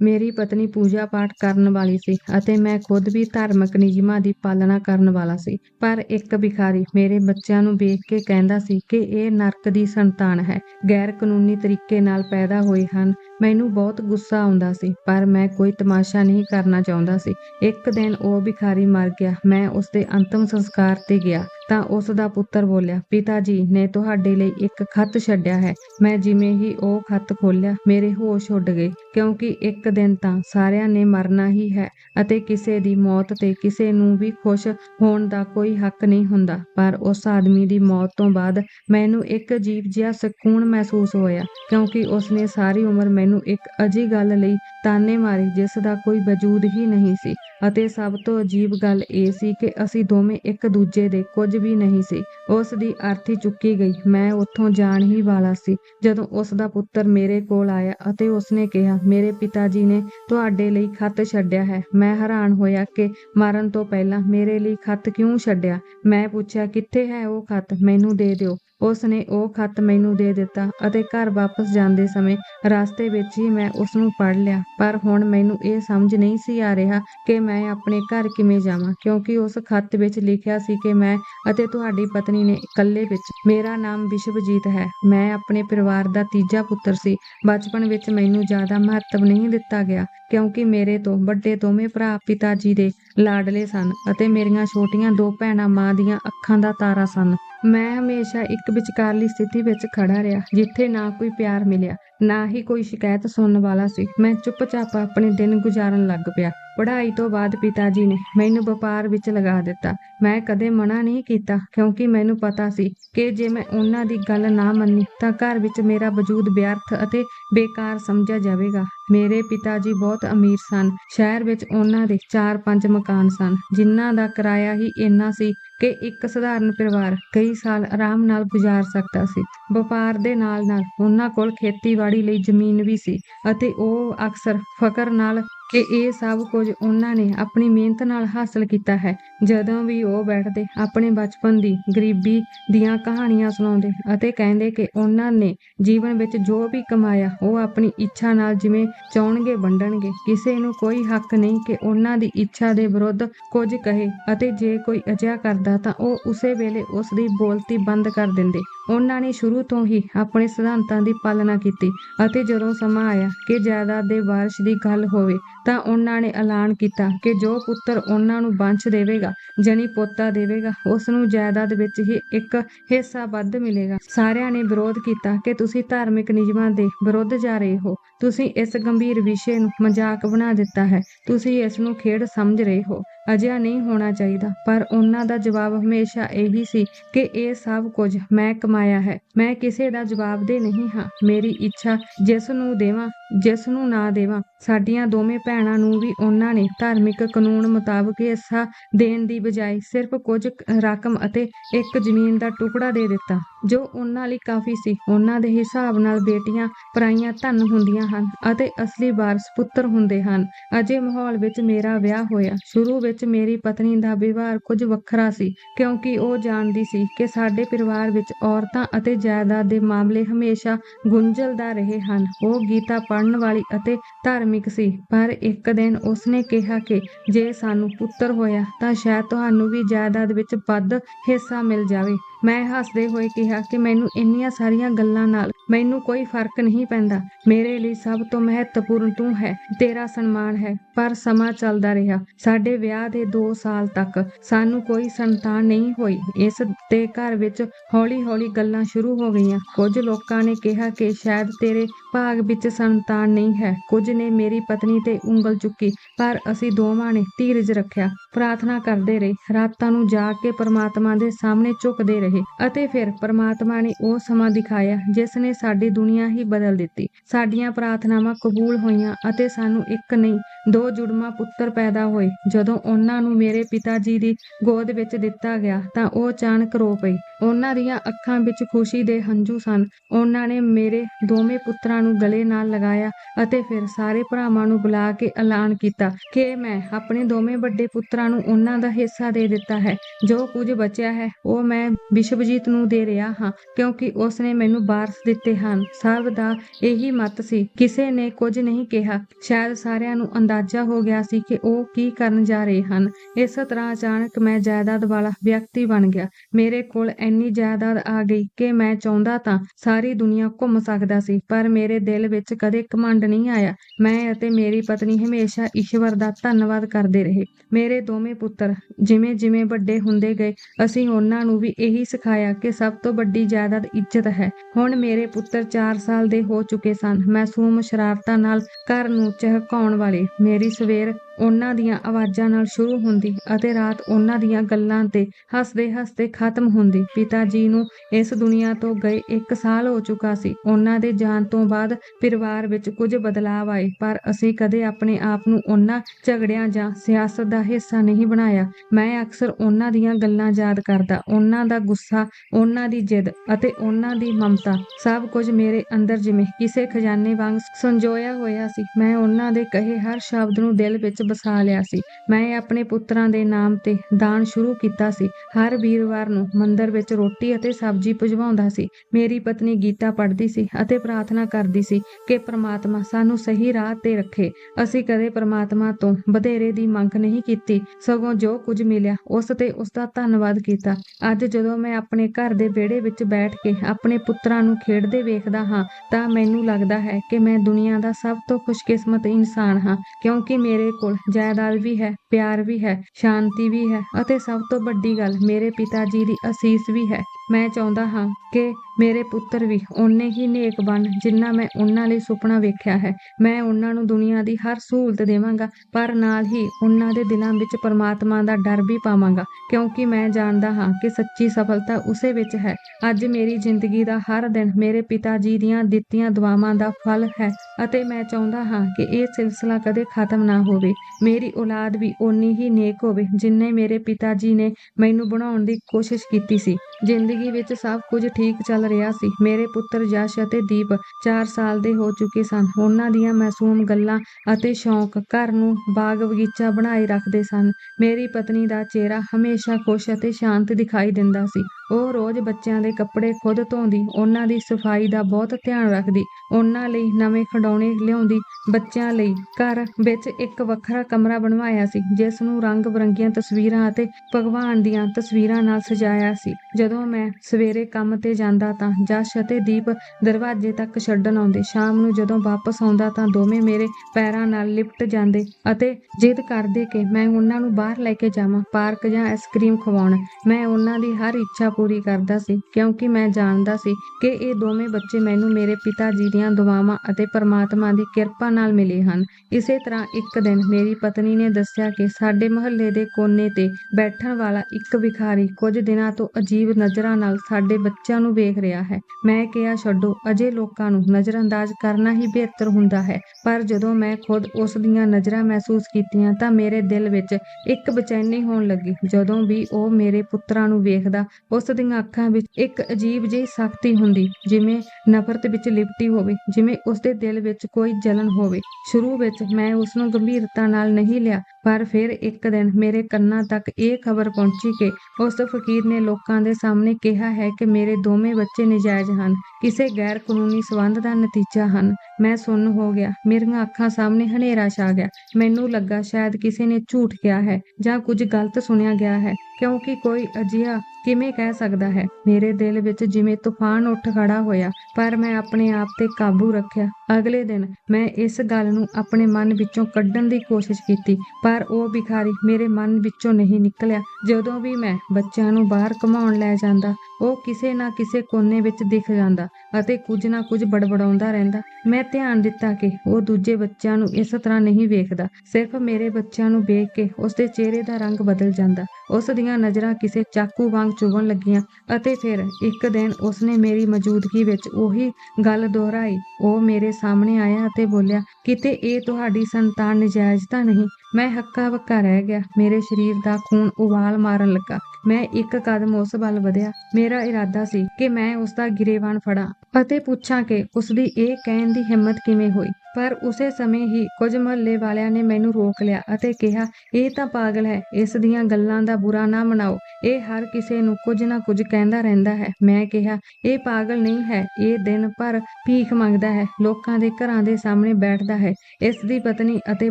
ਮੇਰੀ ਪਤਨੀ ਪੂਜਾ ਪਾਠ ਕਰਨ ਵਾਲੀ ਸੀ ਅਤੇ ਮੈਂ ਖੁਦ ਵੀ ਧਾਰਮਿਕ ਨਿਯਮਾਂ ਦੀ ਪਾਲਣਾ ਕਰਨ ਵਾਲਾ ਸੀ। ਪਰ ਇੱਕ ਭਿਖਾਰੀ ਮੇਰੇ ਬੱਚਿਆਂ ਨੂੰ ਵੇਖ ਕੇ ਕਹਿੰਦਾ ਸੀ ਕਿ ਇਹ ਨਰਕ ਦੀ ਸੰਤਾਨ ਹੈ। ਗੈਰ ਕਾਨੂੰਨੀ ਤਰੀਕੇ ਨਾਲ ਪੈਦਾ ਹੋਏ ਹਨ। ਮੈਨੂੰ ਬਹੁਤ ਗੁੱਸਾ ਆਉਂਦਾ ਸੀ, ਪਰ ਮੈਂ ਕੋਈ ਤਮਾਸ਼ਾ ਨਹੀਂ ਕਰਨਾ ਚਾਹੁੰਦਾ ਸੀ। ਇੱਕ ਦਿਨ ਉਹ ਭਿਖਾਰੀ ਮਰ ਗਿਆ। ਮੈਂ ਉਸ ਦੇ ਅੰਤਮ ਸੰਸਕਾਰ ਤੇ ਗਿਆ। ਤਾਂ ਉਸ ਦਾ ਪੁੱਤਰ ਬੋਲਿਆ, ਪਿਤਾ ਜੀ, ਨੇ ਤੁਹਾਡੇ ਲਈ ਇੱਕ ਖਤ ਛੱਡਿਆ ਹੈ। ਮੈਂ ਜਿਵੇਂ ਹੀ ਉਹ ਖਤ ਖੋਲਿਆ ਮੇਰੇ ਹੋਸ਼ ਉੱਡ ਗਏ, ਕਿਉਂਕਿ ਇੱਕ ਦਿਨ ਤਾਂ ਸਾਰਿਆਂ ਨੇ ਮਰਨਾ ਹੀ ਹੈ ਅਤੇ ਕਿਸੇ ਦੀ ਮੌਤ ਤੇ ਕਿਸੇ ਨੂੰ ਵੀ ਖੁਸ਼ ਹੋਣ ਦਾ ਕੋਈ ਹੱਕ ਨਹੀਂ ਹੁੰਦਾ। ਪਰ ਉਸ ਆਦਮੀ ਦੀ ਮੌਤ ਤੋਂ ਬਾਅਦ ਮੈਨੂੰ ਇੱਕ ਅਜੀਬ ਜਿਹਾ ਸਕੂਨ ਮਹਿਸੂਸ ਹੋਇਆ, ਕਿਉਂਕਿ ਉਸਨੇ ਸਾਰੀ ਉਮਰ ਮੈਨੂੰ ਇੱਕ ਅਜੀ ਗੱਲ ਲਈ ਤਾਨੇ ਮਾਰੇ, ਜਿਸ ਦਾ ਕੋਈ ਵਜੂਦ ਹੀ ਨਹੀਂ ਸੀ। ਅਤੇ ਸਭ ਤੋਂ ਅਜੀਬ ਗੱਲ ਇਹ ਸੀ ਕਿ ਅਸੀਂ ਦੋਵੇਂ ਇੱਕ ਦੂਜੇ ਦੇ ਕੁਝ ਵੀ ਨਹੀਂ ਸੀ। ਉਸ ਦੀ ਅਰਥੀ ਚੁੱਕੀ ਗਈ। ਮੈਂ ਉੱਥੋਂ ਜਾਣ ਹੀ ਵਾਲਾ ਸੀ। ਜਦੋਂ ਉਸ ਦਾ ਪੁੱਤਰ ਮੇਰੇ ਕੋਲ ਆਇਆ ਅਤੇ ਉਸਨੇ ਕਿਹਾ, ਮੇਰੇ ਪਿਤਾ ਜੀ ਨੇ ਤੁਹਾਡੇ ਲਈ ਖੱਤ ਛੱਡਿਆ ਹੈ। ਮੈਂ ਹੈਰਾਨ ਹੋਇਆ ਕਿ ਮਰਨ ਤੋਂ ਪਹਿਲਾਂ ਮੇਰੇ ਲਈ ਖੱਤ ਕਿਉਂ ਛੱਡਿਆ? ਮੈਂ ਪੁੱਛਿਆ, ਕਿੱਥੇ ਹੈ ਉਹ ਖੱਤ? ਮੈਨੂੰ ਦੇ ਦਿਓ। ਉਸ ਨੇ ਉਹ ਖੱਤ ਮੈਨੂੰ ਦੇ ਦਿੱਤਾ ਅਤੇ ਘਰ ਵਾਪਸ ਜਾਂਦੇ ਸਮੇਂ ਰਸਤੇ ਵਿੱਚ ਹੀ ਮੈਂ ਉਸ ਨੂੰ ਪੜ੍ਹ ਲਿਆ। ਪਰ ਹੁਣ ਮੈਨੂੰ ਇਹ ਸਮਝ ਨਹੀਂ ਸੀ ਆ ਰਿਹਾ ਕਿ ਮੈਂ ਆਪਣੇ ਘਰ ਕਿਵੇਂ ਜਾਵਾਂ, ਕਿਉਂਕਿ ਉਸ ਖੱਤ ਵਿੱਚ ਲਿਖਿਆ ਸੀ ਕਿ ਮੈਂ ਅਤੇ ਤੁਹਾਡੀ ਪਤਨੀ ਨੇ ਇਕੱਲੇ ਵਿੱਚ, ਮੇਰਾ ਨਾਮ ਵਿਸ਼ਵਜੀਤ ਹੈ। ਮੈਂ ਆਪਣੇ ਪਰਿਵਾਰ ਦਾ ਤੀਜਾ ਪੁੱਤਰ ਸੀ। ਬਚਪਨ ਵਿੱਚ ਮੈਨੂੰ ਜ਼ਿਆਦਾ ਮਹੱਤਵ ਨਹੀਂ ਦਿੱਤਾ ਗਿਆ, ਕਿਉਂਕਿ ਮੇਰੇ ਤੋਂ ਵੱਡੇ ਦੋਵੇਂ ਭਰਾ ਪਿਤਾ ਜੀ ਦੇ ਲਾਡਲੇ ਸਨ ਅਤੇ ਮੇਰੀਆਂ ਛੋਟੀਆਂ ਦੋ ਭੈਣਾਂ ਮਾਂ ਦੀਆਂ ਅੱਖਾਂ ਦਾ ਤਾਰਾ ਸਨ। ਮੈਂ ਹਮੇਸ਼ਾ ਇੱਕ ਵਿਚਕਾਰਲੀ ਸਥਿਤੀ ਵਿੱਚ ਖੜਾ ਰਿਹਾ ਜਿੱਥੇ ਨਾ ਕੋਈ ਪਿਆਰ ਮਿਲਿਆ, ਨਾ ਹੀ ਕੋਈ ਸ਼ਿਕਾਇਤ ਸੁਣਨ ਵਾਲਾ ਸੀ। ਮੈਂ ਚੁੱਪਚਾਪ ਆਪਣੇ ਦਿਨ ਗੁਜ਼ਾਰਨ ਲੱਗ ਪਿਆ। ਪੜ੍ਹਾਈ ਤੋਂ ਬਾਅਦ ਪਿਤਾ ਜੀ ਨੇ ਮੈਨੂੰ ਵਪਾਰ ਵਿੱਚ ਲਗਾ ਦਿੱਤਾ। ਮੈਂ ਕਦੇ ਮਨਾ ਨਹੀਂ ਕੀਤਾ, ਕਿਉਂਕਿ ਮੈਨੂੰ ਪਤਾ ਸੀ ਕਿ ਜੇ ਮੈਂ ਉਹਨਾਂ ਦੀ ਗੱਲ ਨਾ ਮੰਨੀ, ਤਾਂ ਘਰ ਵਿੱਚ ਮੇਰਾ ਵਜੂਦ ਵਿਅਰਥ ਅਤੇ ਬੇਕਾਰ ਸਮਝਿਆ ਜਾਵੇਗਾ। ਮੇਰੇ ਪਿਤਾ ਜੀ ਬਹੁਤ ਅਮੀਰ ਸਨ। ਸ਼ਹਿਰ ਵਿੱਚ ਉਹਨਾਂ ਦੇ 4-5 ਮਕਾਨ ਸਨ, ਜਿਨ੍ਹਾਂ ਦਾ ਕਿਰਾਇਆ ਹੀ ਇੰਨਾ ਸੀ ਕਿ ਇੱਕ ਸਧਾਰਨ ਪਰਿਵਾਰ ਕਈ ਸਾਲ ਆਰਾਮ ਨਾਲ ਗੁਜ਼ਾਰ ਸਕਦਾ ਸੀ। ਵਪਾਰ ਦੇ ਨਾਲ-ਨਾਲ ਉਹਨਾਂ ਕੋਲ ਖੇਤੀਬਾੜੀ ਲਈ ਜ਼ਮੀਨ ਵੀ ਸੀ ਅਤੇ ਉਹ ਅਕਸਰ ਫਕਰ ਨਾਲ ਕਿ ਇਹ ਸਭ ਕੁਝ ਉਹਨਾਂ ਨੇ ਆਪਣੀ ਮਿਹਨਤ ਨਾਲ ਹਾਸਲ ਕੀਤਾ ਹੈ। ਜਦੋਂ ਵੀ ਉਹ ਬੈਠਦੇ, ਆਪਣੇ ਬਚਪਨ ਦੀ ਗਰੀਬੀ ਦੀਆਂ ਕਹਾਣੀਆਂ ਸੁਣਾਉਂਦੇ ਅਤੇ ਕਹਿੰਦੇ ਕਿ ਉਹਨਾਂ ਨੇ ਜੀਵਨ ਵਿੱਚ ਜੋ ਵੀ ਕਮਾਇਆ, ਉਹ ਆਪਣੀ ਇੱਛਾ ਨਾਲ ਜਿਵੇਂ ਚਾਹਣਗੇ, ਵੰਡਣਗੇ। ਕਿਸੇ ਨੂੰ ਕੋਈ ਹੱਕ ਨਹੀਂ ਕਿ ਉਹਨਾਂ ਦੀ ਇੱਛਾ ਦੇ ਵਿਰੁੱਧ ਕੁਝ ਕਹੇ ਅਤੇ ਜੇ ਕੋਈ ਅਜਿਹਾ ਕਰਦਾ ਤਾਂ ਉਹ ਉਸੇ ਵੇਲੇ ਉਸ ਦੀ ਬੋਲਤੀ ਬੰਦ ਕਰ ਦਿੰਦੇ। ਉਹਨਾਂ ਨੇ ਸ਼ੁਰੂ ਤੋਂ ਹੀ ਆਪਣੇ ਸਿਧਾਂਤਾਂ ਦੀ ਪਾਲਣਾ ਕੀਤੀ ਅਤੇ ਜਦੋਂ ਸਮਾਂ ਆਇਆ ਕਿ ਜਾਇਦਾਦ ਦੇ ਵਾਰਿਸ ਦੀ ਗੱਲ ਹੋਵੇ ਤਾਂ ਉਹਨਾਂ ਨੇ ਐਲਾਨ ਕੀਤਾ ਕਿ ਜੋ ਪੁੱਤਰ ਉਹਨਾਂ ਨੂੰ ਵੰਸ਼ ਦੇਵੇਗਾ, ਜਣੀ ਪੋਤਾ ਦੇਵੇਗਾ ਉਸ ਨੂੰ ਜਾਇਦਾਦ ਵਿੱਚ ਹੀ ਇੱਕ ਹਿੱਸਾ ਵੱਧ ਮਿਲੇਗਾ। ਸਾਰਿਆਂ ਨੇ ਵਿਰੋਧ ਕੀਤਾ ਕਿ ਤੁਸੀਂ ਧਾਰਮਿਕ ਨਿਯਮਾਂ ਦੇ ਵਿਰੁੱਧ ਜਾ ਰਹੇ ਹੋ। ਤੁਸੀਂ ਇਸ ਗੰਭੀਰ ਵਿਸ਼ੇ ਨੂੰ ਮਜ਼ਾਕ ਬਣਾ ਦਿੱਤਾ ਹੈ। ਤੁਸੀਂ ਇਸ ਨੂੰ ਖੇਡ ਸਮਝ ਰਹੇ ਹੋ। ਅਜਿਹਾ ਨਹੀਂ ਹੋਣਾ ਚਾਹੀਦਾ, ਪਰ ਉਹਨਾਂ ਦਾ ਜਵਾਬ ਹਮੇਸ਼ਾ ਇਹੀ ਸੀ ਕਿ ਇਹ ਸਭ ਕੁਝ ਮੈਂ ਕਮਾਇਆ ਹੈ। ਮੈਂ ਕਿਸੇ ਦਾ ਜਵਾਬਦੇ ਨਹੀਂ ਹਾਂ। ਮੇਰੀ ਇੱਛਾ, ਜਿਸ ਨੂੰ ਦੇਵਾਂ, ਜਿਸ ਨੂੰ ਨਾ ਦੇਵਾਂ, ਸਾਡੀਆਂ ਦੋਵੇਂ ਭੈਣਾਂ ਨੂੰ ਵੀ ਉਹਨਾਂ ਨੇ ਧਾਰਮਿਕ ਕਾਨੂੰਨ ਮੁਤਾਬਕ ਹਿੱਸਾ ਦੇਣ ਦੀ ਬਜਾਏ ਸਿਰਫ ਕੁਝ ਰਕਮ ਅਤੇ ਇੱਕ ਜ਼ਮੀਨ ਦਾ ਟੁਕੜਾ ਦੇ ਦਿੱਤਾ। ਜੋ ਉਹਨਾਂ ਲਈ ਕਾਫੀ ਸੀ। ਉਹਨਾਂ ਦੇ ਹਿਸਾਬ ਨਾਲ ਬੇਟੀਆਂ ਪਰਾਈਆਂ ਧਨ ਹੁੰਦੀਆਂ ਹਨ ਅਤੇ ਅਸਲੀ ਵਾਰਸ ਪੁੱਤਰ ਹੁੰਦੇ ਹਨ। ਅਜੇ ਮਾਹੌਲ ਵਿੱਚ ਮੇਰਾ ਵਿਆਹ ਹੋਇਆ। ਸ਼ੁਰੂ ਵਿੱਚ ਮੇਰੀ ਪਤਨੀ ਦਾ ਵਿਵਹਾਰ ਕੁਝ ਵੱਖਰਾ ਸੀ, ਕਿਉਂਕਿ ਉਹ ਜਾਣਦੀ ਸੀ ਕਿ ਸਾਡੇ ਪਰਿਵਾਰ ਵਿੱਚ ਔਰਤਾਂ ਅਤੇ ਜਾਇਦਾਦ ਦੇ ਮਾਮਲੇ ਹਮੇਸ਼ਾ ਗੁੰਝਲਦਾ ਰਹੇ ਹਨ। ਉਹ ਗੀਤਾ ਪੜ੍ਹਨ ਵਾਲੀ ਅਤੇ ਧਾਰਮਿਕ ਸੀ, ਪਰ ਇੱਕ ਦਿਨ ਉਸਨੇ ਕਿਹਾ ਕਿ ਜੇ ਸਾਨੂੰ ਪੁੱਤਰ ਹੋਇਆ ਤਾਂ ਸ਼ਾਇਦ ਤੁਹਾਨੂੰ ਵੀ ਜਾਇਦਾਦ ਵਿੱਚ ਵੱਧ ਹਿੱਸਾ ਮਿਲ ਜਾਵੇ। ਮੈਂ ਹੱਸਦੇ ਹੋਏ ਕਿਹਾ ਕਿ ਮੈਨੂੰ ਇੰਨੀਆਂ ਸਾਰੀਆਂ ਗੱਲਾਂ ਨਾਲ ਮੈਨੂੰ ਕੋਈ ਫ਼ਰਕ ਨਹੀਂ ਪੈਂਦਾ। ਮੇਰੇ ਲਈ ਸਭ ਤੋਂ ਮਹੱਤਵਪੂਰਨ ਤੂੰ ਹੈ, ਤੇਰਾ ਸਨਮਾਨ ਹੈ। ਪਰ ਸਮਾਂ ਚੱਲਦਾ ਰਿਹਾ। ਸਾਡੇ ਵਿਆਹ ਦੇ 2 ਸਾਲ ਤੱਕ ਸਾਨੂੰ ਕੋਈ ਸੰਤਾਨ ਨਹੀਂ ਹੋਈ। ਇਸ ਤੇ ਘਰ ਵਿੱਚ ਹੌਲੀ-ਹੌਲੀ ਗੱਲਾਂ ਸ਼ੁਰੂ ਹੋ ਗਈਆਂ। ਕੁਝ ਲੋਕਾਂ ਨੇ ਕਿਹਾ ਕਿ ਸ਼ਾਇਦ ਤੇਰੇ ਭਾਗ ਵਿੱਚ ਸੰਤਾਨ ਨਹੀਂ ਹੈ। ਕੁਝ ਨੇ ਮੇਰੀ ਪਤਨੀ ਤੇ ਉਂਗਲ ਚੁੱਕੀ, ਪਰ ਅਸੀਂ ਦੋਵਾਂ ਨੇ ਧੀਰਜ ਰੱਖਿਆ। ਪ੍ਰਾਰਥਨਾ ਕਰਦੇ ਰਹੇ। ਰਾਤਾਂ ਨੂੰ ਜਾ ਕੇ ਪਰਮਾਤਮਾ ਦੇ ਸਾਹਮਣੇ ਝੁਕਦੇ ਰਹੇ। ਅਤੇ ਫਿਰ ਪਰਮਾਤਮਾ ਨੇ ਉਹ ਸਮਾਂ ਦਿਖਾਇਆ ਜਿਸ ਨੇ ਸਾਡੀ ਦੁਨੀਆ ਹੀ ਬਦਲ ਦਿੱਤੀ। ਸਾਡੀਆਂ ਪ੍ਰਾਰਥਨਾਵਾਂ ਕਬੂਲ ਹੋਈਆਂ ਅਤੇ ਸਾਨੂੰ ਇੱਕ ਨਹੀਂ ਦੋ ਜੁੜਵਾ ਪੁੱਤਰ ਪੈਦਾ ਹੋਏ। ਜਦੋਂ ਉਹਨਾਂ ਨੂੰ ਮੇਰੇ ਪਿਤਾ ਜੀ ਦੀ ਗੋਦ ਵਿੱਚ ਦਿੱਤਾ ਗਿਆ ਤਾਂ ਉਹ ਅਚਾਨਕ ਰੋ ਪਈ। ਉਹਨਾਂ ਦੀਆਂ ਅੱਖਾਂ ਵਿੱਚ ਖੁਸ਼ੀ ਦੇ ਹੰਝੂ ਸਨ। ਉਹਨਾਂ ਨੇ ਮੇਰੇ ਦੋਵੇਂ ਪੁੱਤਰਾਂ ਨੂੰ ਗਲੇ ਨਾਲ ਲਗਾਇਆ ਅਤੇ ਫਿਰ ਸਾਰੇ ਭਰਾਵਾਂ ਨੂੰ ਬੁਲਾ ਕੇ ਐਲਾਨ ਕੀਤਾ ਕਿ ਮੈਂ ਆਪਣੇ ਦੋਵੇਂ ਵੱਡੇ ਪੁੱਤਰਾਂ ਨੂੰ ਉਹਨਾਂ ਦਾ ਹਿੱਸਾ ਦੇ ਦਿੱਤਾ ਹੈ। ਜੋ ਕੁਝ ਬਚਿਆ ਹੈ, ਉਹ ਮੈਂ ਵਿਸ਼ਵਜੀਤ ਨੂੰ ਦੇ ਰਿਹਾ ਹਾਂ, ਕਿਉਂਕਿ ਉਸ ਨੇ ਮੈਨੂੰ ਵਾਰਸ ਦਿੱਤੇ ਹਨ। ਸਭ ਦਾ ਇਹੀ ਮਤ ਸੀ। ਕਿਸੇ ਨੇ ਕੁਝ ਨਹੀਂ ਕਿਹਾ। ਸ਼ਾਇਦ ਸਾਰਿਆਂ ਨੂੰ ਅੰਦਾਜ਼ਾ ਹੋ ਗਿਆ ਸੀ ਕਿ ਉਹ ਕੀ ਕਰਨ ਜਾ ਰਹੇ ਹਨ। ਇਸ ਤਰ੍ਹਾਂ ਅਚਾਨਕ ਮੈਂ ਜਾਇਦਾਦ ਵਾਲਾ ਵਿਅਕਤੀ ਬਣ ਗਿਆ। ਮੇਰੇ ਕੋਲ ਇੰਨੀ ਜਾਇਦਾਦ ਆ ਗਈ ਕਿ ਮੈਂ ਚਾਹੁੰਦਾ ਤਾਂ ਸਾਰੀ ਦੁਨੀਆ ਘੁੰਮ ਸਕਦਾ ਸੀ, ਪਰ ਮੇਰੇ ਦਿਲ ਵਿੱਚ ਕਦੇ ਘਮੰਡ ਨਹੀਂ ਆਇਆ। ਮੈਂ ਅਤੇ ਮੇਰੀ ਪਤਨੀ ਹਮੇਸ਼ਾ ਈਸ਼ਵਰ ਦਾ ਧੰਨਵਾਦ ਕਰਦੇ ਰਹੇ। ਮੇਰੇ ਦੋਵੇਂ ਪੁੱਤਰ ਜਿਵੇਂ ਜਿਵੇਂ ਵੱਡੇ ਹੁੰਦੇ ਗਏ, ਅਸੀਂ ਉਹਨਾਂ ਨੂੰ ਵੀ ਇਹੀ ਸਿਖਾਇਆ ਕਿ ਸਭ ਤੋਂ ਵੱਡੀ ਜਾਇਦਾਦ ਇੱਜ਼ਤ ਹੈ। ਹੁਣ ਮੇਰੇ ਪੁੱਤਰ 4 ਸਾਲ ਦੇ ਹੋ ਚੁੱਕੇ ਸਨ। ਮਾਸੂਮ ਸ਼ਰਾਰਤਾਂ ਨਾਲ ਘਰ ਨੂੰ ਚਹਿਕਾਉਣ ਵਾਲੇ ਮੇਰੀ ਸਵੇਰ ਉਹਨਾਂ ਦੀਆਂ ਆਵਾਜ਼ਾਂ ਨਾਲ ਸ਼ੁਰੂ ਹੁੰਦੀ ਅਤੇ ਰਾਤ ਉਹਨਾਂ ਦੀਆਂ ਗੱਲਾਂ ਤੇ ਹੱਸਦੇ ਹੱਸਦੇ ਖਤਮ ਹੁੰਦੀ। ਪਿਤਾ ਜੀ ਨੂੰ ਇਸ ਦੁਨੀਆ ਤੋਂ ਗਏ 1 ਸਾਲ ਹੋ ਚੁੱਕਾ ਸੀ। ਉਹਨਾਂ ਦੇ ਜਾਣ ਤੋਂ ਬਾਅਦ ਪਰਿਵਾਰ ਵਿੱਚ ਕੁਝ ਬਦਲਾਅ ਆਏ, ਪਰ ਅਸੀਂ ਕਦੇ ਆਪਣੇ ਆਪ ਨੂੰ ਉਹਨਾਂ ਝਗੜਿਆਂ ਜਾਂ ਸਿਆਸਤ ਦਾ ਹਿੱਸਾ ਨਹੀਂ ਬਣਾਇਆ। ਮੈਂ ਅਕਸਰ ਉਹਨਾਂ ਦੀਆਂ ਗੱਲਾਂ ਯਾਦ ਕਰਦਾ। ਉਹਨਾਂ ਦਾ ਗੁੱਸਾ, ਉਹਨਾਂ ਦੀ ਜਿੱਦ ਅਤੇ ਉਹਨਾਂ ਦੀ ਮਮਤਾ ਸਭ ਕੁਝ ਮੇਰੇ ਅੰਦਰ ਜਿਵੇਂ ਕਿਸੇ ਖਜ਼ਾਨੇ ਵਾਂਗ ਸੰਜੋਇਆ ਹੋਇਆ ਸੀ। ਮੈਂ ਉਹਨਾਂ ਦੇ ਕਹੇ ਹਰ ਸ਼ਬਦ ਨੂੰ ਦਿਲ ਵਿੱਚ ਵਸਾ ਲਿਆ ਸੀ। ਮੈਂ ਆਪਣੇ ਪੁੱਤਰਾਂ ਦੇ ਨਾਮ ਤੇ ਦਾਨ ਸ਼ੁਰੂ ਕੀਤਾ ਸੀ। ਹਰ ਵੀਰਵਾਰ ਨੂੰ ਮੰਦਰ ਵਿੱਚ ਰੋਟੀ ਅਤੇ ਸਬਜ਼ੀ ਭਿਜਵਾਉਂਦਾ ਸੀ। ਮੇਰੀ ਪਤਨੀ ਗੀਤਾ ਪੜ੍ਹਦੀ ਸੀ ਅਤੇ ਪ੍ਰਾਰਥਨਾ ਕਰਦੀ ਸੀ ਕਿ ਪ੍ਰਮਾਤਮਾ ਸਾਨੂੰ ਸਹੀ ਰਾਹ ਤੇ ਰੱਖੇ। ਅਸੀਂ ਕਦੇ ਪ੍ਰਮਾਤਮਾ ਤੋਂ ਵਧੇਰੇ ਦੀ ਮੰਗ ਨਹੀਂ ਕੀਤੀ। ਸਗੋਂ ਜੋ ਕੁਝ ਮਿਲਿਆ, ਉਸ ਤੇ ਉਸ ਦਾ ਧੰਨਵਾਦ ਕੀਤਾ। ਅੱਜ ਜਦੋਂ ਮੈਂ ਆਪਣੇ ਘਰ ਦੇ ਵਿਹੜੇ ਵਿੱਚ ਬੈਠ ਕੇ ਆਪਣੇ ਪੁੱਤਰਾਂ ਨੂੰ ਖੇਡਦੇ ਵੇਖਦਾ ਹਾਂ, ਤਾਂ ਮੈਨੂੰ ਲੱਗਦਾ ਹੈ ਕਿ ਮੈਂ ਦੁਨੀਆ ਦਾ ਸਭ ਤੋਂ ਖੁਸ਼ਕਿਸਮਤ ਇਨਸਾਨ ਹਾਂ, ਕਿਉਂਕਿ ਮੇਰੇ ਕੋਲ ਜਾਇਦਾਦ ਵੀ ਹੈ, ਪਿਆਰ ਵੀ ਹੈ, ਸ਼ਾਂਤੀ ਵੀ ਹੈ ਅਤੇ ਸਭ ਤੋਂ ਵੱਡੀ ਗੱਲ ਮੇਰੇ ਪਿਤਾ ਜੀ ਦੀ ਅਸੀਸ ਵੀ ਹੈ। ਮੈਂ ਚਾਹੁੰਦਾ ਹਾਂ ਕਿ ਮੇਰੇ ਪੁੱਤਰ ਵੀ ਓਨੇ ਹੀ ਨੇਕ ਬਣ, ਜਿੰਨਾ ਮੈਂ ਉਹਨਾਂ ਲਈ ਸੁਪਨਾ ਵੇਖਿਆ ਹੈ। ਮੈਂ ਉਹਨਾਂ ਨੂੰ ਦੁਨੀਆ ਦੀ ਹਰ ਸਹੂਲਤ ਦੇਵਾਂਗਾ, ਪਰ ਨਾਲ ਹੀ ਉਹਨਾਂ ਦੇ ਦਿਲਾਂ ਵਿੱਚ ਪਰਮਾਤਮਾ ਦਾ ਡਰ ਵੀ ਪਾਵਾਂਗਾ, ਕਿਉਂਕਿ ਮੈਂ ਜਾਣਦਾ ਹਾਂ ਕਿ ਸੱਚੀ ਸਫਲਤਾ ਉਸੇ ਵਿੱਚ ਹੈ। ਅੱਜ ਮੇਰੀ ਜ਼ਿੰਦਗੀ ਦਾ ਹਰ ਦਿਨ ਮੇਰੇ ਪਿਤਾ ਜੀ ਦੀਆਂ ਦਿੱਤੀਆਂ ਦੁਆਵਾਂ ਦਾ ਫਲ ਹੈ, ਅਤੇ ਮੈਂ ਚਾਹੁੰਦਾ ਹਾਂ ਕਿ ਇਹ ਸਿਲਸਿਲਾ ਕਦੇ ਖਤਮ ਨਾ ਹੋਵੇ। ਮੇਰੀ ਔਲਾਦ ਵੀ ਓਨੀ ਹੀ ਨੇਕ ਹੋਵੇ, ਜਿੰਨੇ ਮੇਰੇ ਪਿਤਾ ਜੀ ਨੇ ਮੈਨੂੰ ਬਣਾਉਣ ਦੀ ਕੋਸ਼ਿਸ਼ ਕੀਤੀ ਸੀ ਜ਼ਿੰਦਗੀ ਜ਼ਿੰਦਗੀ ਵਿੱਚ ਸਭ ਕੁਝ ਠੀਕ ਚੱਲ ਰਿਹਾ ਸੀ। ਮੇਰੇ ਪੁੱਤਰ ਯਸ਼ ਅਤੇ ਦੀਪ 4 ਸਾਲ ਦੇ ਹੋ ਚੁੱਕੇ ਸਨ। ਉਹਨਾਂ ਦੀਆਂ ਮਾਸੂਮ ਗੱਲਾਂ ਅਤੇ ਸ਼ੌਂਕ ਘਰ ਨੂੰ ਬਾਗ ਬਗੀਚਾ ਬਣਾਏ ਰੱਖਦੇ ਸਨ। ਮੇਰੀ ਪਤਨੀ ਦਾ ਚਿਹਰਾ ਹਮੇਸ਼ਾ ਖੁਸ਼ ਅਤੇ ਸ਼ਾਂਤ ਦਿਖਾਈ ਦਿੰਦਾ ਸੀ। ਉਹ ਰੋਜ਼ ਬੱਚਿਆਂ ਦੇ ਕੱਪੜੇ ਖੁਦ ਧੋਂਦੀ, ਉਹਨਾਂ ਦੀ ਸਫ਼ਾਈ ਦਾ ਬਹੁਤ ਧਿਆਨ ਰੱਖਦੀ, ਉਹਨਾਂ ਲਈ ਨਵੇਂ ਖਿਡੌਣੇ ਲਿਆਉਂਦੀ, ਬੱਚਿਆਂ ਲਈ ਘਰ ਵਿੱਚ ਇੱਕ ਵੱਖਰਾ ਕਮਰਾ ਬਣਵਾਇਆ ਸੀ, ਜਿਸ ਨੂੰ ਰੰਗ ਬਰੰਗੀਆਂ ਤਸਵੀਰਾਂ ਅਤੇ ਭਗਵਾਨ ਦੀਆਂ ਤਸਵੀਰਾਂ ਨਾਲ ਸਜਾਇਆ ਸੀ। ਜਦੋਂ ਮੈਂ ਸਵੇਰੇ ਕੰਮ ਤੇ ਜਾਂਦਾ ਤਾਂ ਜਸ਼ ਅਤੇ ਦੀਪ ਦਰਵਾਜ਼ੇ ਤੱਕ ਛੱਡਣ ਆਉਂਦੇ। ਸ਼ਾਮ ਨੂੰ ਜਦੋਂ ਵਾਪਸ ਆਉਂਦਾ ਤਾਂ ਦੋਵੇਂ ਮੇਰੇ ਪੈਰਾਂ ਨਾਲ ਲਿਪਟ ਜਾਂਦੇ ਅਤੇ ਜਿੱਦ ਕਰਦੇ ਕਿ ਮੈਂ ਉਹਨਾਂ ਨੂੰ ਬਾਹਰ ਲੈ ਕੇ ਜਾਵਾਂ, ਪਾਰਕ ਜਾਂ ਆਈਸਕ੍ਰੀਮ ਖਵਾਉਣ। ਮੈਂ ਉਹਨਾਂ ਦੀ ਹਰ ਇੱਛਾ ਪੂਰੀ ਕਰਦਾ ਸੀ, ਕਿਉਂਕਿ ਮੈਂ ਜਾਣਦਾ ਸੀ ਕਿ ਇਹ ਦੋਵੇਂ ਬੱਚੇ ਮੈਨੂੰ ਮੇਰੇ ਪਿਤਾ ਜੀ ਦੀਆਂ ਦੁਆਵਾਂ ਅਤੇ ਪਰਮਾਤਮਾ ਦੀ ਕਿਰਪਾ ਨਾਲ ਮਿਲੇ ਹਨ। ਇਸੇ ਤਰ੍ਹਾਂ ਇੱਕ ਦਿਨ ਮੇਰੀ ਪਤਨੀ ਨੇ ਦੱਸਿਆ ਕਿ ਸਾਡੇ ਮੁਹੱਲੇ ਦੇ ਕੋਨੇ ਤੇ ਬੈਠਣ ਵਾਲਾ ਇੱਕ ਵਿਖਾਰੀ ਕੁਝ ਦਿਨਾਂ ਤੋਂ ਅਜੀਬ ਨਜ਼ਰਾਂ ਨਾਲ ਸਾਡੇ ਬੱਚਿਆਂ ਨੂੰ ਵੇਖ ਰਿਹਾ ਹੈ। ਮੈਂ ਕਿਹਾ, ਛੱਡੋ, ਅਜੇ ਲੋਕਾਂ ਨੂੰ ਨਜ਼ਰਅੰਦਾਜ਼ ਕਰਨਾ ਹੀ ਬਿਹਤਰ ਹੁੰਦਾ ਹੈ। ਪਰ ਜਦੋਂ ਮੈਂ ਖੁਦ ਉਸ ਦੀਆਂ ਨਜ਼ਰਾਂ ਮਹਿਸੂਸ ਕੀਤੀਆਂ ਤਾਂ ਮੇਰੇ ਦਿਲ ਵਿੱਚ ਇੱਕ ਬੇਚੈਨੀ ਹੋਣ ਲੱਗੀ। ਜਦੋਂ ਵੀ ਉਹ ਮੇਰੇ ਪੁੱਤਰਾਂ ਨੂੰ ਵੇਖਦਾ, ਉਸ ਉਸ ਦੀਆਂ ਅੱਖਾਂ ਵਿੱਚ ਇੱਕ ਅਜੀਬ ਜਿਹੀ ਸਖਤੀ ਹੁੰਦੀ, ਜਿਵੇਂ ਨਫ਼ਰਤ ਵਿੱਚ ਲਿਪਟੀ ਹੋਵੇ, ਜਿਵੇਂ ਉਸ ਦੇ ਦਿਲ ਵਿੱਚ ਕੋਈ ਜਲਨ ਹੋਵੇ। ਸ਼ੁਰੂ ਵਿੱਚ ਮੈਂ ਉਸ ਨੂੰ ਗੰਭੀਰਤਾ ਨਾਲ ਨਹੀਂ ਲਿਆ, ਪਰ ਫਿਰ ਇੱਕ ਦਿਨ ਮੇਰੇ ਕੰਨਾਂ ਤੱਕ ਇਹ ਖਬਰ ਪਹੁੰਚੀ ਕਿ ਉਸ ਫਕੀਰ ਨੇ ਲੋਕਾਂ ਦੇ ਸਾਹਮਣੇ ਕਿਹਾ ਹੈ ਕਿ ਮੇਰੇ ਦੋਵੇਂ ਬੱਚੇ ਨਜਾਇਜ਼ ਹਨ, ਕਿਸੇ ਗੈਰ ਕਾਨੂੰਨੀ ਸਬੰਧ ਦਾ ਨਤੀਜਾ ਹਨ। ਮੈਂ ਸੁੰਨ ਹੋ ਗਿਆ, ਮੇਰੀਆਂ ਅੱਖਾਂ ਸਾਹਮਣੇ ਹਨੇਰਾ ਛਾ ਗਿਆ। ਮੈਨੂੰ ਲੱਗਾ ਸ਼ਾਇਦ ਕਿਸੇ ਨੇ ਝੂਠ ਕਿਹਾ ਹੈ ਜਾਂ ਕੁਝ ਗਲਤ ਸੁਣਿਆ ਗਿਆ ਹੈ, ਕਿਉਂਕਿ ਕੋਈ ਅਜਿਹਾ ਕਿਵੇਂ ਕਹਿ ਸਕਦਾ ਹੈ? ਮੇਰੇ ਦਿਲ ਵਿੱਚ ਜਿਵੇਂ ਤੂਫਾਨ ਉੱਠ ਖੜਾ ਹੋਇਆ, ਪਰ ਮੈਂ ਆਪਣੇ ਆਪ ਤੇ ਕਾਬੂ ਰੱਖਿਆ। ਅਗਲੇ ਦਿਨ ਮੈਂ ਇਸ ਗੱਲ ਨੂੰ ਆਪਣੇ ਮਨ ਵਿੱਚੋਂ ਕੱਢਣ ਦੀ ਕੋਸ਼ਿਸ਼ ਕੀਤੀ, ਪਰ ਉਹ ਭਿਖਾਰੀ ਮੇਰੇ ਮਨ ਵਿੱਚੋਂ ਨਹੀਂ ਨਿਕਲਿਆ। ਜਦੋਂ ਵੀ ਮੈਂ ਬੱਚਿਆਂ ਨੂੰ ਬਾਹਰ ਘੁਮਾਉਣ ਲੈ ਜਾਂਦਾ, ਉਹ ਕਿਸੇ ਨਾ ਕਿਸੇ ਕੋਨੇ ਵਿੱਚ ਦਿਖ ਜਾਂਦਾ ਅਤੇ ਕੁਝ ਨਾ ਕੁਝ ਬੜਬੜਾਉਂਦਾ ਰਹਿੰਦਾ। ਮੈਂ ਧਿਆਨ ਦਿੱਤਾ ਕਿ ਉਹ ਦੂਜੇ ਬੱਚਿਆਂ ਨੂੰ ਇਸ ਤਰ੍ਹਾਂ ਨਹੀਂ ਵੇਖਦਾ, ਸਿਰਫ ਮੇਰੇ ਬੱਚਿਆਂ ਨੂੰ ਵੇਖ ਕੇ ਉਸ ਦੇ ਚਿਹਰੇ ਦਾ ਰੰਗ ਬਦਲ ਜਾਂਦਾ। ਉਸ ਦੀਆਂ ਨਜ਼ਰਾਂ ਕਿਸੇ ਚਾਕੂ ਵਾਂਗ ਚੁਭਣ ਲੱਗੀਆਂ ਅਤੇ ਫਿਰ ਇੱਕ ਦਿਨ ਉਸਨੇ ਮੇਰੀ ਮੌਜੂਦਗੀ ਵਿੱਚ ਉਹੀ ਗੱਲ ਦੁਹਰਾਈ। ਉਹ ਮੇਰੇ ਸਾਹਮਣੇ ਆਇਆ ਅਤੇ ਬੋਲਿਆ, ਕਿਤੇ ਇਹ ਤੁਹਾਡੀ ਸੰਤਾਨ ਨਜਾਇਜ਼ ਤਾਂ ਨਹੀਂ? ਮੈਂ ਹੱਕਾ ਬੱਕਾ ਰਹਿ ਗਿਆ। ਮੇਰੇ ਸਰੀਰ ਦਾ ਖੂਨ ਉਬਾਲ ਮਾਰਨ ਲੱਗਾ। ਮੈਂ ਇੱਕ ਕਦਮ ਉਸ ਵੱਲ ਵਧਿਆ। ਮੇਰਾ ਇਰਾਦਾ ਸੀ ਕਿ ਮੈਂ ਉਸ ਦਾ ਗਿਰੇਵਾਨ ਫੜਾਂ ਅਤੇ ਪੁੱਛਾਂ ਕਿ ਉਸ ਦੀ ਇਹ ਕਹਿਣ ਦੀ ਹਿੰਮਤ ਕਿਵੇਂ ਹੋਈ। ਪਰ ਉਸੇ ਸਮੇਂ ਹੀ ਕੁਝ ਮਹੱਲੇ ਵਾਲਿਆਂ ਨੇ ਮੈਨੂੰ ਰੋਕ ਲਿਆ ਅਤੇ ਕਿਹਾ, ਇਹ ਤਾਂ ਪਾਗਲ ਹੈ। ਇਸ ਦੀਆਂ ਗੱਲਾਂ ਦਾ ਬੁਰਾ ਨਾ ਮਨਾਓ। ਇਹ ਹਰ ਕਿਸੇ ਨੂੰ ਕੁਝ ਨਾ ਕੁਝ ਕਹਿੰਦਾ ਰਹਿੰਦਾ ਹੈ। ਮੈਂ ਕਿਹਾ, ਇਹ ਪਾਗਲ ਨਹੀਂ ਹੈ। ਇਹ ਦਿਨ ਭਰ ਭੀਖ ਮੰਗਦਾ ਹੈ। ਲੋਕਾਂ ਦੇ ਘਰਾਂ ਦੇ ਸਾਹਮਣੇ ਬੈਠਦਾ ਹੈ। ਇਸ ਦੀ ਪਤਨੀ ਅਤੇ